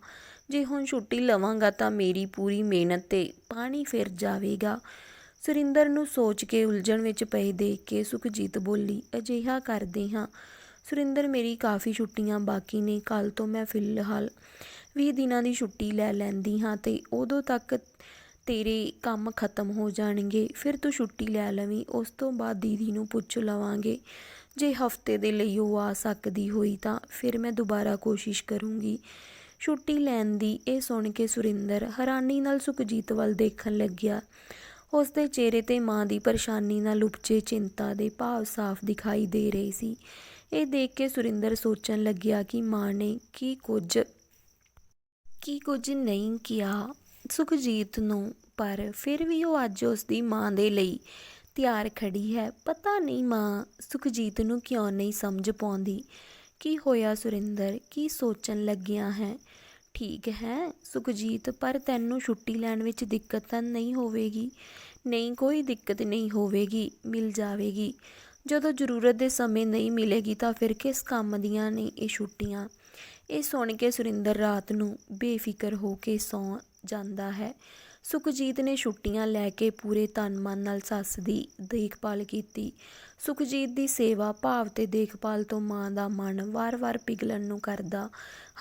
ਜੇ ਹੁਣ ਛੁੱਟੀ ਲਵਾਂਗਾ ਤਾਂ ਮੇਰੀ ਪੂਰੀ ਮਿਹਨਤ ਤੇ ਪਾਣੀ ਫਿਰ ਜਾਵੇਗਾ। ਸੁਰਿੰਦਰ ਨੂੰ ਸੋਚ ਕੇ ਉਲਝਣ ਵਿੱਚ ਪਏ ਦੇਖ ਕੇ ਸੁਖਜੀਤ ਬੋਲੀ, ਅਜਿਹਾ ਕਰਦੇ ਹਾਂ। ਸੁਰਿੰਦਰ ਮੇਰੀ ਕਾਫੀ ਛੁੱਟੀਆਂ ਬਾਕੀ ਨੇ ਕੱਲ ਤੋਂ ਮੈਂ ਫਿਲਹਾਲ 20 ਦਿਨਾਂ ਦੀ ਛੁੱਟੀ ਲੈ ਲੈਂਦੀ ਹਾਂ ਤੇ ਉਦੋਂ ਤੱਕ ਤੇਰੇ ਕੰਮ ਖਤਮ ਹੋ ਜਾਣਗੇ, ਫਿਰ ਤੂੰ ਛੁੱਟੀ ਲੈ ਲਵੀਂ, ਉਸ ਤੋਂ ਬਾਅਦ ਦੀਦੀ ਨੂੰ ਪੁੱਛ ਲਵਾਂਗੇ। ਜੇ ਹਫ਼ਤੇ ਦੇ ਲਈ ਉਹ ਆ ਸਕਦੀ ਹੋਈ ਤਾਂ ਫਿਰ ਮੈਂ ਦੁਬਾਰਾ ਕੋਸ਼ਿਸ਼ ਕਰੂੰਗੀ। ਛੁੱਟੀ ਲੈਣ ਦੀ ਇਹ ਸੁਣ ਕੇ ਸੁਰਿੰਦਰ ਹੈਰਾਨੀ ਨਾਲ ਸੁਖਜੀਤ ਵੱਲ ਦੇਖਣ ਲੱਗਿਆ। ਉਸ ਦੇ ਚਿਹਰੇ ਤੇ ਮਾਂ ਦੀ ਪਰੇਸ਼ਾਨੀ ਨਾਲ ਉਪਜੇ ਚਿੰਤਾ ਦੇ ਭਾਵ ਸਾਫ਼ ਦਿਖਾਈ ਦੇ ਰਹੇ ਸੀ। ਇਹ ਦੇਖ ਕੇ ਸੁਰਿੰਦਰ ਸੋਚਣ ਲੱਗਿਆ ਕਿ ਮਾਂ ਨੇ ਕੀ ਕੁਝ ਕੀ ਕੁਝ ਨਹੀਂ ਕਿਹਾ ਸੁਖਜੀਤ ਨੂੰ, ਪਰ ਫਿਰ ਵੀ ਉਹ ਅੱਜ ਉਸ ਦੀ ਮਾਂ ਦੇ ਲਈ ਤਿਆਰ ਖੜੀ ਹੈ। ਪਤਾ ਨਹੀਂ ਮਾਂ ਸੁਖਜੀਤ ਨੂੰ ਕਿਉਂ ਨਹੀਂ ਸਮਝ ਪਾਉਂਦੀ। ਕੀ ਹੋਇਆ ਸੁਰਿੰਦਰ? ਕੀ ਸੋਚਣ ਲੱਗਿਆ ਹੈ? ਠੀਕ ਹੈ ਸੁਖਜੀਤ, ਪਰ ਤੈਨੂੰ ਛੁੱਟੀ ਲੈਣ ਵਿੱਚ ਦਿੱਕਤ ਤਾਂ ਨਹੀਂ ਹੋਵੇਗੀ। ਨਹੀਂ, ਕੋਈ ਦਿੱਕਤ ਨਹੀਂ ਹੋਵੇਗੀ। ਮਿਲ ਜਾਵੇਗੀ। ਜਦੋਂ ਜ਼ਰੂਰਤ ਦੇ ਸਮੇਂ ਨਹੀਂ ਮਿਲੇਗੀ ਤਾਂ ਫਿਰ ਕਿਸ ਕੰਮ ਦੀਆਂ ਨੇ ਇਹ ਛੁੱਟੀਆਂ? ਇਹ ਸੁਣ ਕੇ ਸੁਰਿੰਦਰ ਰਾਤ ਨੂੰ ਬੇਫਿਕਰ ਹੋ ਕੇ ਸੌਂ ਜਾਂਦਾ ਹੈ। ਸੁਖਜੀਤ ਨੇ ਛੁੱਟੀਆਂ ਲੈ ਕੇ ਪੂਰੇ ਤਨ ਮਨ ਨਾਲ ਸੱਸ ਦੀ ਦੇਖਭਾਲ ਕੀਤੀ। ਸੁਖਜੀਤ ਦੀ ਸੇਵਾ ਭਾਵ ਤੇ ਦੇਖਭਾਲ ਤੋਂ ਮਾਂ ਦਾ ਮਨ ਵਾਰ-ਵਾਰ ਪਿਘਲਣ ਨੂੰ ਕਰਦਾ।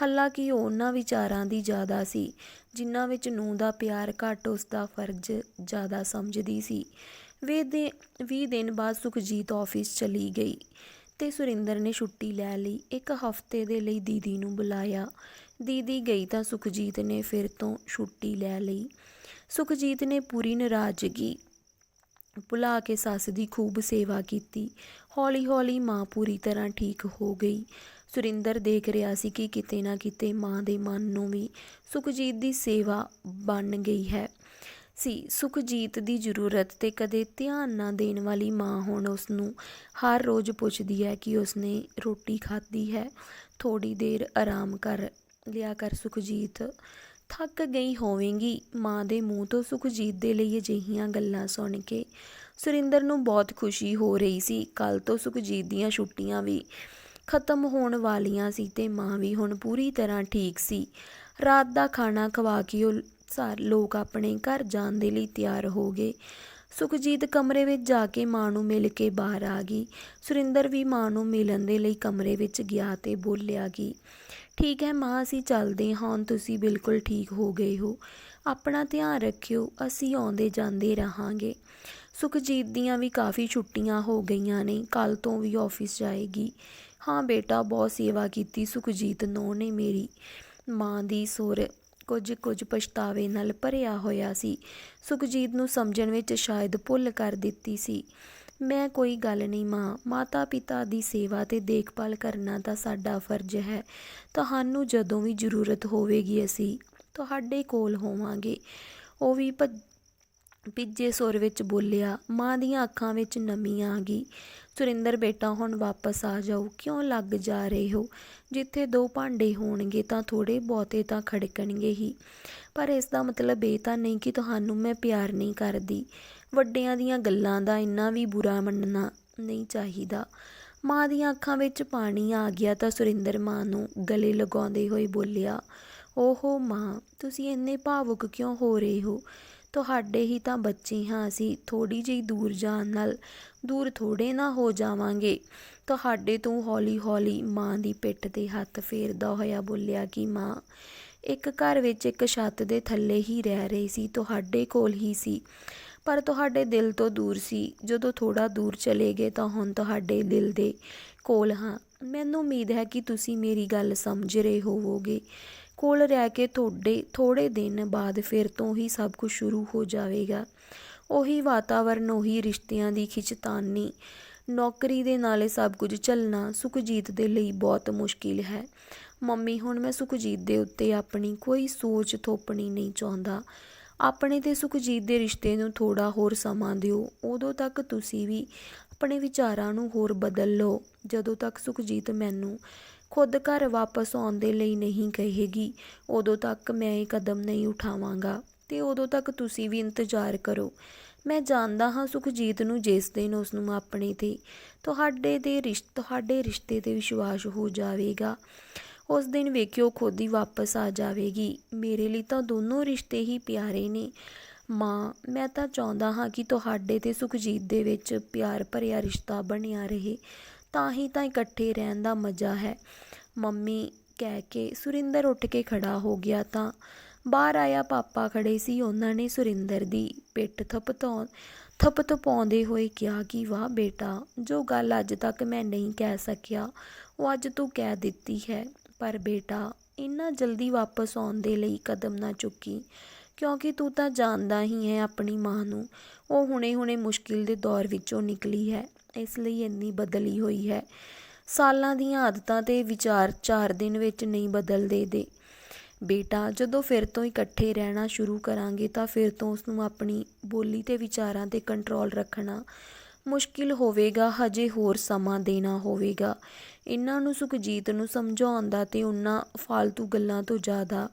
ਹਾਲਾਂਕਿ ਉਹ ਉਹਨਾਂ ਵਿਚਾਰਾਂ ਦੀ ਜ਼ਿਆਦਾ ਸੀ, ਜਿਨ੍ਹਾਂ ਵਿੱਚ ਨੂੰ ਦਾ ਪਿਆਰ ਘੱਟ ਉਸ ਦਾ ਫਰਜ਼ ਜ਼ਿਆਦਾ ਸਮਝਦੀ ਸੀ। ਵੇ ਦੇ 20 ਦਿਨ ਬਾਅਦ ਸੁਖਜੀਤ ਆਫਿਸ ਚਲੀ ਗਈ ਤੇ ਸੁਰਿੰਦਰ ਨੇ ਛੁੱਟੀ ਲੈ ਲਈ। ਇੱਕ ਹਫ਼ਤੇ ਦੇ ਲਈ ਦੀਦੀ ਨੂੰ ਬੁਲਾਇਆ। ਦੀਦੀ ਗਈ ਤਾਂ ਸੁਖਜੀਤ ਨੇ ਫਿਰ ਤੋਂ ਛੁੱਟੀ ਲੈ ਲਈ। ਸੁਖਜੀਤ ਨੇ ਪੂਰੀ ਨਾਰਾਜ਼ਗੀ ਭੁਲਾ ਕੇ ਸੱਸ ਦੀ ਖੂਬ ਸੇਵਾ ਕੀਤੀ। ਹੌਲੀ-ਹੌਲੀ ਮਾਂ ਪੂਰੀ ਤਰ੍ਹਾਂ ਠੀਕ ਹੋ ਗਈ। ਸੁਰਿੰਦਰ ਦੇਖ ਰਿਹਾ ਸੀ ਕਿ ਕਿਤੇ ਨਾ ਕਿਤੇ ਮਾਂ ਦੇ ਮਨ ਨੂੰ ਵੀ ਸੁਖਜੀਤ ਦੀ ਸੇਵਾ ਬਣ ਗਈ ਹੈ। ਸੀ। ਸੁਖਜੀਤ ਦੀ ਜ਼ਰੂਰਤ ਤੇ ਕਦੇ ਧਿਆਨ ਨਾ ਦੇਣ ਵਾਲੀ ਮਾਂ ਹੁਣ ਉਸ ਨੂੰ ਹਰ ਰੋਜ਼ ਪੁੱਛਦੀ ਹੈ ਕਿ ਉਸਨੇ ਰੋਟੀ ਖਾਧੀ ਹੈ। ਥੋੜੀ ਦੇਰ ਆਰਾਮ ਕਰ ਲਿਆ ਕਰ ਸੁਖਜੀਤ। ਥੱਕ ਗਈ ਹੋਵੇਂਗੀ। ਮਾਂ ਦੇ ਮੂੰਹ ਤੋਂ ਸੁਖਜੀਤ ਦੇ ਲਈ ਅਜਿਹੀਆਂ ਗੱਲਾਂ ਸੁਣ ਕੇ ਸੁਰਿੰਦਰ ਨੂੰ ਬਹੁਤ ਖੁਸ਼ੀ ਹੋ ਰਹੀ ਸੀ। ਕੱਲ ਤੋਂ ਸੁਖਜੀਤ ਦੀਆਂ ਛੁੱਟੀਆਂ ਵੀ ਖਤਮ ਹੋਣ ਵਾਲੀਆਂ ਸੀ ਤੇ ਮਾਂ ਵੀ ਹੁਣ ਪੂਰੀ ਤਰ੍ਹਾਂ ਠੀਕ ਸੀ। ਰਾਤ ਦਾ ਖਾਣਾ ਖਵਾ ਕੇ ਉਹ ਸਾਰੇ ਲੋਕ ਆਪਣੇ ਘਰ ਜਾਣ ਦੇ ਲਈ ਤਿਆਰ ਹੋ ਗਏ। ਸੁਖਜੀਤ ਕਮਰੇ ਵਿੱਚ ਜਾ ਕੇ ਮਾਂ ਨੂੰ ਮਿਲ ਕੇ ਬਾਹਰ ਆ ਗਈ। ਸੁਰਿੰਦਰ ਵੀ ਮਾਂ ਨੂੰ ਮਿਲਣ ਦੇ ਲਈ ਕਮਰੇ ਵਿੱਚ ਗਿਆ ਤੇ ਬੋਲਿਆ ਕਿ, ਠੀਕ ਹੈ ਮਾਂ, ਅਸੀਂ ਚੱਲਦੇ ਹਾਂ। ਹੁਣ ਤੁਸੀਂ ਬਿਲਕੁਲ ਠੀਕ ਹੋ ਗਏ ਹੋ। ਆਪਣਾ ਧਿਆਨ ਰੱਖਿਓ, ਅਸੀਂ ਆਉਂਦੇ ਜਾਂਦੇ ਰਹਾਂਗੇ ਸੁਖਜੀਤ ਦੀਆਂ ਵੀ ਕਾਫੀ ਛੁੱਟੀਆਂ ਹੋ ਗਈਆਂ ਨੇ। ਕੱਲ ਤੋਂ ਵੀ ਆਫਿਸ ਜਾਏਗੀ। ਹਾਂ ਬੇਟਾ, ਬਹੁਤ ਸੇਵਾ ਕੀਤੀ ਸੁਖਜੀਤ ਨੋ ਨੇ ਮੇਰੀ। ਮਾਂ ਦੀ ਸੁਰ ਕੁਝ ਕੁਝ ਪਛਤਾਵੇ ਨਾਲ ਭਰਿਆ ਹੋਇਆ ਸੀ। ਸੁਖਜੀਤ ਨੂੰ ਸਮਝਣ ਵਿੱਚ ਸ਼ਾਇਦ ਭੁੱਲ ਕਰ ਦਿੱਤੀ ਸੀ। ਮੈਂ ਕੋਈ ਗੱਲ ਨਹੀਂ ਮਾਂ ਮਾਤਾ ਪਿਤਾ ਦੀ ਸੇਵਾ ਤੇ ਦੇਖਭਾਲ ਕਰਨਾ ਤਾਂ ਸਾਡਾ ਫਰਜ਼ ਹੈ। ਤੁਹਾਨੂੰ ਜਦੋਂ ਵੀ ਜ਼ਰੂਰਤ ਹੋਵੇਗੀ ਅਸੀਂ ਤੁਹਾਡੇ ਕੋਲ ਹੋਵਾਂਗੇ। ਉਹ ਵੀ ਭੱਜ ਭਿੱਜੇ ਸੁਰ ਵਿੱਚ ਬੋਲਿਆ, ਮਾਂ ਦੀਆਂ ਅੱਖਾਂ ਵਿੱਚ ਨਮੀ ਆ ਗਈ। ਸੁਰਿੰਦਰ ਬੇਟਾ, ਹੁਣ ਵਾਪਸ ਆ ਜਾਓ। ਕਿਉਂ ਲੱਗ ਜਾ ਰਹੇ ਹੋ? ਜਿੱਥੇ ਦੋ ਭਾਂਡੇ ਹੋਣਗੇ ਤਾਂ ਥੋੜੇ ਬਹੁਤੇ ਤਾਂ ਖੜਕਣਗੇ ਹੀ। ਪਰ ਇਸ ਦਾ ਮਤਲਬ ਇਹ ਤਾਂ ਨਹੀਂ ਕਿ ਤੁਹਾਨੂੰ ਮੈਂ ਪਿਆਰ ਨਹੀਂ ਕਰਦੀ। ਵੱਡਿਆਂ ਦੀਆਂ ਗੱਲਾਂ ਦਾ ਇੰਨਾ ਵੀ ਬੁਰਾ ਮੰਨਣਾ ਨਹੀਂ ਚਾਹੀਦਾ। ਮਾਂ ਦੀਆਂ ਅੱਖਾਂ ਵਿੱਚ ਪਾਣੀ ਆ ਗਿਆ ਤਾਂ ਸੁਰਿੰਦਰ ਮਾਂ ਨੂੰ ਗਲੇ ਲਗਾਉਂਦੇ ਹੋਏ ਬੋਲਿਆ, ਓਹੋ ਮਾਂ, ਤੁਸੀਂ ਇੰਨੇ ਭਾਵੁਕ ਕਿਉਂ ਹੋ ਰਹੇ ਹੋ? ਤੁਹਾਡੇ ਹੀ ਤਾਂ ਬੱਚੇ ਹਾਂ ਅਸੀਂ ਥੋੜੀ ਜਿਹੀ ਦੂਰ ਜਾਣ ਨਾਲ ਦੂਰ ਥੋੜੇ ਨਾ ਹੋ ਜਾਵਾਂਗੇ। ਤੁਹਾਡੇ ਤੋਂ ਹੌਲੀ-ਹੌਲੀ ਮਾਂ ਦੀ ਪਿੱਠ ਤੇ ਹੱਥ ਫੇਰਦਾ ਹੋਇਆ ਬੋਲਿਆ ਕਿ ਮਾਂ, ਇੱਕ ਘਰ ਵਿੱਚ ਇੱਕ ਛੱਤ ਦੇ ਥੱਲੇ ਹੀ ਰਹਿ ਰਹੀ ਸੀ, ਤੁਹਾਡੇ ਕੋਲ ਹੀ ਸੀ। ਪਰ ਤੁਹਾਡੇ ਦਿਲ ਤੋਂ ਦੂਰ ਸੀ। ਜਦੋਂ ਥੋੜਾ ਦੂਰ ਚਲੇ ਗਏ ਤਾਂ ਹੁਣ ਤੁਹਾਡੇ ਦਿਲ ਦੇ ਕੋਲ ਹਾਂ। ਮੈਨੂੰ ਉਮੀਦ ਹੈ ਕਿ ਤੁਸੀਂ ਮੇਰੀ ਗੱਲ ਸਮਝ ਰਹੇ ਹੋਵੋਗੇ। ਕੋਲ ਰਹਿ ਕੇ ਤੁਹਾਡੇ ਥੋੜੇ ਦਿਨ ਬਾਅਦ ਫਿਰ ਤੋਂ ਹੀ ਸਭ ਕੁਝ ਸ਼ੁਰੂ ਹੋ ਜਾਵੇਗਾ। ਉਹੀ ਵਾਤਾਵਰਨ, ਉਹੀ ਰਿਸ਼ਤਿਆਂ ਦੀ ਖਿੱਚਤਾਨੀ, ਨੌਕਰੀ ਦੇ ਨਾਲੇ ਸਭ ਕੁਝ ਚੱਲਣਾ ਸੁਖਜੀਤ ਦੇ ਲਈ ਬਹੁਤ ਮੁਸ਼ਕਿਲ ਹੈ। ਮੰਮੀ, ਹੁਣ ਮੈਂ ਸੁਖਜੀਤ ਦੇ ਉੱਤੇ ਆਪਣੀ ਕੋਈ ਸੋਚ ਥੋਪਣੀ ਨਹੀਂ ਚਾਹੁੰਦਾ। ਆਪਣੇ ਤੇ ਸੁਖਜੀਤ ਦੇ ਰਿਸ਼ਤੇ ਨੂੰ ਥੋੜਾ ਹੋਰ ਸਮਾਂ ਦਿਓ। ਉਦੋਂ ਤੱਕ ਤੁਸੀਂ ਵੀ ਆਪਣੇ ਵਿਚਾਰਾਂ ਨੂੰ ਹੋਰ ਬਦਲ ਲਓ। ਜਦੋਂ ਤੱਕ ਸੁਖਜੀਤ ਮੈਨੂੰ ਖੁਦ ਘਰ ਵਾਪਸ ਆਉਣ ਦੇ ਲਈ ਨਹੀਂ ਕਹੇਗੀ। ਉਦੋਂ ਤੱਕ ਮੈਂ ਇਹ ਕਦਮ ਨਹੀਂ ਉਠਾਵਾਂਗਾ ਤੇ ਉਦੋਂ ਤੱਕ ਤੁਸੀਂ ਵੀ ਇੰਤਜ਼ਾਰ ਕਰੋ। ਮੈਂ ਜਾਣਦਾ ਹਾਂ ਸੁਖਜੀਤ ਨੂੰ ਜਿਸ ਦਿਨ ਉਸ ਨੂੰ ਆਪਣੇ ਤੇ ਤੁਹਾਡੇ ਦੇ ਰਿਸ਼ਤੇ ਤੁਹਾਡੇ ਰਿਸ਼ਤੇ ਤੇ ਵਿਸ਼ਵਾਸ ਹੋ ਜਾਵੇਗਾ, ਉਸ ਦਿਨ ਵੇਖਿਓ ਖੁਦ ਹੀ ਵਾਪਸ ਆ ਜਾਵੇਗੀ। ਮੇਰੇ ਲਈ ਤਾਂ ਦੋਨੋਂ ਰਿਸ਼ਤੇ ਹੀ ਪਿਆਰੇ ਨੇ। ਮਾਂ, ਮੈਂ ਤਾਂ ਚਾਹੁੰਦਾ ਹਾਂ ਕਿ ਤੁਹਾਡੇ ਤੇ ਸੁਖਜੀਤ ਦੇ ਵਿੱਚ ਪਿਆਰ ਭਰਿਆ ਰਿਸ਼ਤਾ ਬਣਿਆ ਰਹੇ। ਤਾਂ ਹੀ ਤਾਂ ਇਕੱਠੇ ਰਹਿਣ ਦਾ ਮਜ਼ਾ ਹੈ। ਮੰਮੀ ਕਹਿ ਕੇ ਸੁਰਿੰਦਰ ਉੱਠ ਕੇ ਖੜਾ ਹੋ ਗਿਆ ਤਾਂ ਬਾਹਰ ਆਇਆ ਪਾਪਾ ਖੜੇ ਸੀ। ਉਹਨਾਂ ਨੇ ਸੁਰਿੰਦਰ ਦੀ ਪਿੱਠ ਥਪਤਾਉ ਥਪਤ ਪਾਉਂਦੇ ਹੋਏ ਕਿਹਾ ਕਿ, ਵਾਹ ਬੇਟਾ, ਜੋ ਗੱਲ ਅੱਜ ਤੱਕ ਮੈਂ ਨਹੀਂ ਕਹਿ ਸਕਿਆ, ਉਹ ਅੱਜ ਤੂੰ ਕਹਿ ਦਿੱਤੀ ਹੈ। ਪਰ ਬੇਟਾ, ਇੰਨਾ ਜਲਦੀ ਵਾਪਸ ਆਉਣ ਦੇ ਲਈ ਕਦਮ ਨਾ ਚੁੱਕੀ, ਕਿਉਂਕਿ ਤੂੰ ਤਾਂ ਜਾਣਦਾ ਹੀ ਹੈ ਆਪਣੀ ਮਾਂ ਨੂੰ। ਉਹ ਹੁਣੇ-ਹੁਣੇ ਮੁਸ਼ਕਿਲ ਦੇ ਦੌਰ ਵਿੱਚੋਂ ਨਿਕਲੀ ਹੈ। ਇਸ ਲਈ ਇੰਨੀ ਬਦਲੀ ਹੋਈ ਹੈ। ਸਾਲਾਂ ਦੀਆਂ ਆਦਤਾਂ ਤੇ ਵਿਚਾਰ 4 ਦਿਨ ਵਿੱਚ ਨਹੀਂ ਬਦਲਦੇ ਦੇ। ਬੇਟਾ, ਜਦੋਂ ਫਿਰ ਤੋਂ ਇਕੱਠੇ ਰਹਿਣਾ ਸ਼ੁਰੂ ਕਰਾਂਗੇ ਤਾਂ ਫਿਰ ਤੋਂ ਉਸ ਨੂੰ ਆਪਣੀ ਬੋਲੀ ਤੇ ਵਿਚਾਰਾਂ ਤੇ ਕੰਟਰੋਲ ਰੱਖਣਾ ਮੁਸ਼ਕਿਲ ਹੋਵੇਗਾ, ਹਜੇ ਹੋਰ ਸਮਾਂ ਦੇਣਾ ਹੋਵੇਗਾ। ਇਹਨਾਂ ਨੂੰ ਸੁਖਜੀਤ ਨੂੰ ਸਮਝਾਉਣ ਦਾ ਤੇ ਉਹਨਾਂ ਫालतू ਗੱਲਾਂ ਤੋਂ ਜ਼ਿਆਦਾ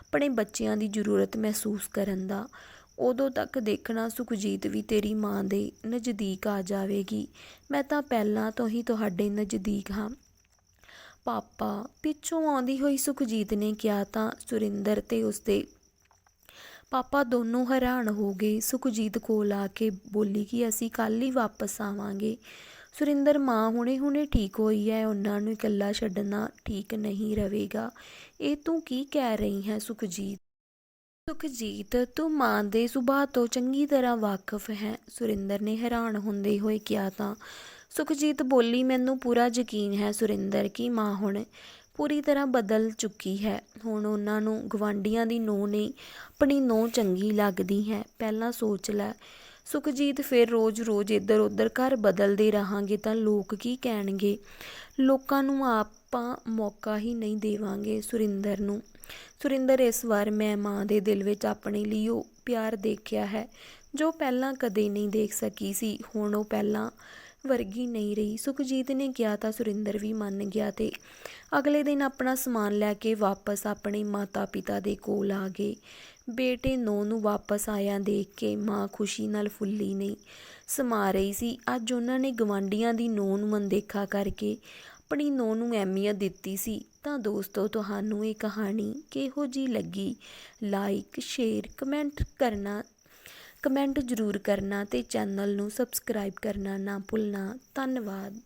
ਆਪਣੇ ਬੱਚਿਆਂ ਦੀ ਜ਼ਰੂਰਤ ਮਹਿਸੂਸ ਕਰਨ ਦਾ। ਉਦੋਂ ਤੱਕ ਦੇਖਣਾ ਸੁਖਜੀਤ ਵੀ ਤੇਰੀ ਮਾਂ ਦੇ ਨਜ਼ਦੀਕ ਆ ਜਾਵੇਗੀ। ਮੈਂ ਤਾਂ ਪਹਿਲਾਂ ਤੋਂ ਹੀ ਤੁਹਾਡੇ ਨਜ਼ਦੀਕ ਹਾਂ। ਪਾਪਾ, ਪਿੱਛੋਂ ਆਉਂਦੀ ਹੋਈ ਸੁਖਜੀਤ ਨੇ ਕਿਹਾ ਤਾਂ ਸੁਰਿੰਦਰ ਤੇ ਉਸਦੇ ਪਾਪਾ ਦੋਨੋਂ ਹੈਰਾਨ ਹੋ ਗਏ। ਸੁਖਜੀਤ ਕੋਲ ਆ ਕੇ ਬੋਲੀ ਕਿ ਅਸੀਂ ਕੱਲ ਹੀ ਵਾਪਸ ਆਵਾਂਗੇ। ਸੁਰਿੰਦਰ, ਮਾਂ ਹੁਣੇ-ਹੁਣੇ ਠੀਕ ਹੋਈ ਹੈ। ਉਹਨਾਂ ਨੂੰ ਇਕੱਲਾ ਛੱਡਣਾ ਠੀਕ ਨਹੀਂ ਰਹੇਗਾ। ਇਹ ਤੂੰ ਕੀ ਕਹਿ ਰਹੀ ਹੈ ਸੁਖਜੀਤ? ਸੁਖਜੀਤ ਤੂੰ ਮਾਂ ਦੇ ਸੁਭਾਅ ਤੋਂ ਚੰਗੀ ਤਰ੍ਹਾਂ ਵਾਕਿਫ ਹੈ। ਸੁਰਿੰਦਰ ਨੇ ਹੈਰਾਨ ਹੁੰਦੇ ਹੋਏ ਕਿਹਾ ਤਾਂ ਸੁਖਜੀਤ ਬੋਲੀ ਮੈਨੂੰ ਪੂਰਾ ਯਕੀਨ ਹੈ ਸੁਰਿੰਦਰ, ਕਿ ਮਾਂ ਹੁਣ ਪੂਰੀ ਤਰ੍ਹਾਂ ਬਦਲ ਚੁੱਕੀ ਹੈ। ਹੁਣ ਉਹਨਾਂ ਨੂੰ ਗਵਾਂਡੀਆਂ ਦੀ ਨੋ ਨਹੀਂ ਆਪਣੀ ਨੋ ਚੰਗੀ ਲੱਗਦੀ ਹੈ। ਪਹਿਲਾਂ ਸੋਚ ਲੈ ਸੁਖਜੀਤ ਫਿਰ ਰੋਜ਼-ਰੋਜ਼ ਇੱਧਰ-ਉੱਧਰ ਘਰ ਬਦਲਦੇ ਰਹਾਂਗੇ ਤਾਂ ਲੋਕ ਕੀ ਕਹਿਣਗੇ? ਲੋਕਾਂ ਨੂੰ ਆਪਾਂ ਮੌਕਾ ਹੀ ਨਹੀਂ ਦੇਵਾਂਗੇ ਸੁਰਿੰਦਰ ਨੂੰ। ਸੁਰਿੰਦਰ ਇਸ ਵਾਰ ਮੈਂ ਮਾਂ ਦੇ ਦਿਲ ਵਿੱਚ ਆਪਣੇ ਲਈ ਉਹ ਪਿਆਰ ਦੇਖਿਆ ਹੈ, ਜੋ ਪਹਿਲਾਂ ਕਦੇ ਨਹੀਂ ਦੇਖ ਸਕੀ ਸੀ। ਹੁਣ ਉਹ ਪਹਿਲਾਂ ਵਰਗੀ ਨਹੀਂ ਰਹੀ। ਸੁਖਜੀਤ ਨੇ ਕਿਹਾ ਤਾਂ ਸੁਰਿੰਦਰ ਵੀ ਮੰਨ ਗਿਆ ਤੇ ਅਗਲੇ ਦਿਨ ਆਪਣਾ ਸਮਾਨ ਲੈ ਕੇ ਵਾਪਸ ਆਪਣੇ ਮਾਤਾ-ਪਿਤਾ ਦੇ ਕੋਲ ਆ ਗਏ। ਬੇਟੇ ਨੌ ਨੂੰ ਵਾਪਸ ਆਇਆ ਦੇਖ ਕੇ ਮਾਂ ਖੁਸ਼ੀ ਨਾਲ ਫੁੱਲੀ ਨਹੀਂ ਸਮਾ ਰਹੀ ਸੀ। ਅੱਜ ਉਹਨਾਂ ਨੇ ਗਵਾਂਡੀਆਂ ਦੀ ਨੌ ਨੂੰ ਮਨਦੇਖਾ ਕਰਕੇ ਆਪਣੀ ਨੌ ਨੂੰ ਅਹਿਮੀਅਤ ਦਿੱਤੀ ਸੀ, ਤਾਂ ਦੋਸਤੋ, ਤੁਹਾਨੂੰ ਇਹ ਕਹਾਣੀ ਕਿਹੋ ਜੀ ਲੱਗੀ? ਲਾਈਕ ਸ਼ੇਅਰ ਕਮੈਂਟ ਕਰਨਾ ਕਮੈਂਟ ਜ਼ਰੂਰ ਕਰਨਾ ਤੇ ਚੈਨਲ ਨੂੰ ਸਬਸਕ੍ਰਾਈਬ ਕਰਨਾ ਨਾ ਭੁੱਲਣਾ। ਧੰਨਵਾਦ।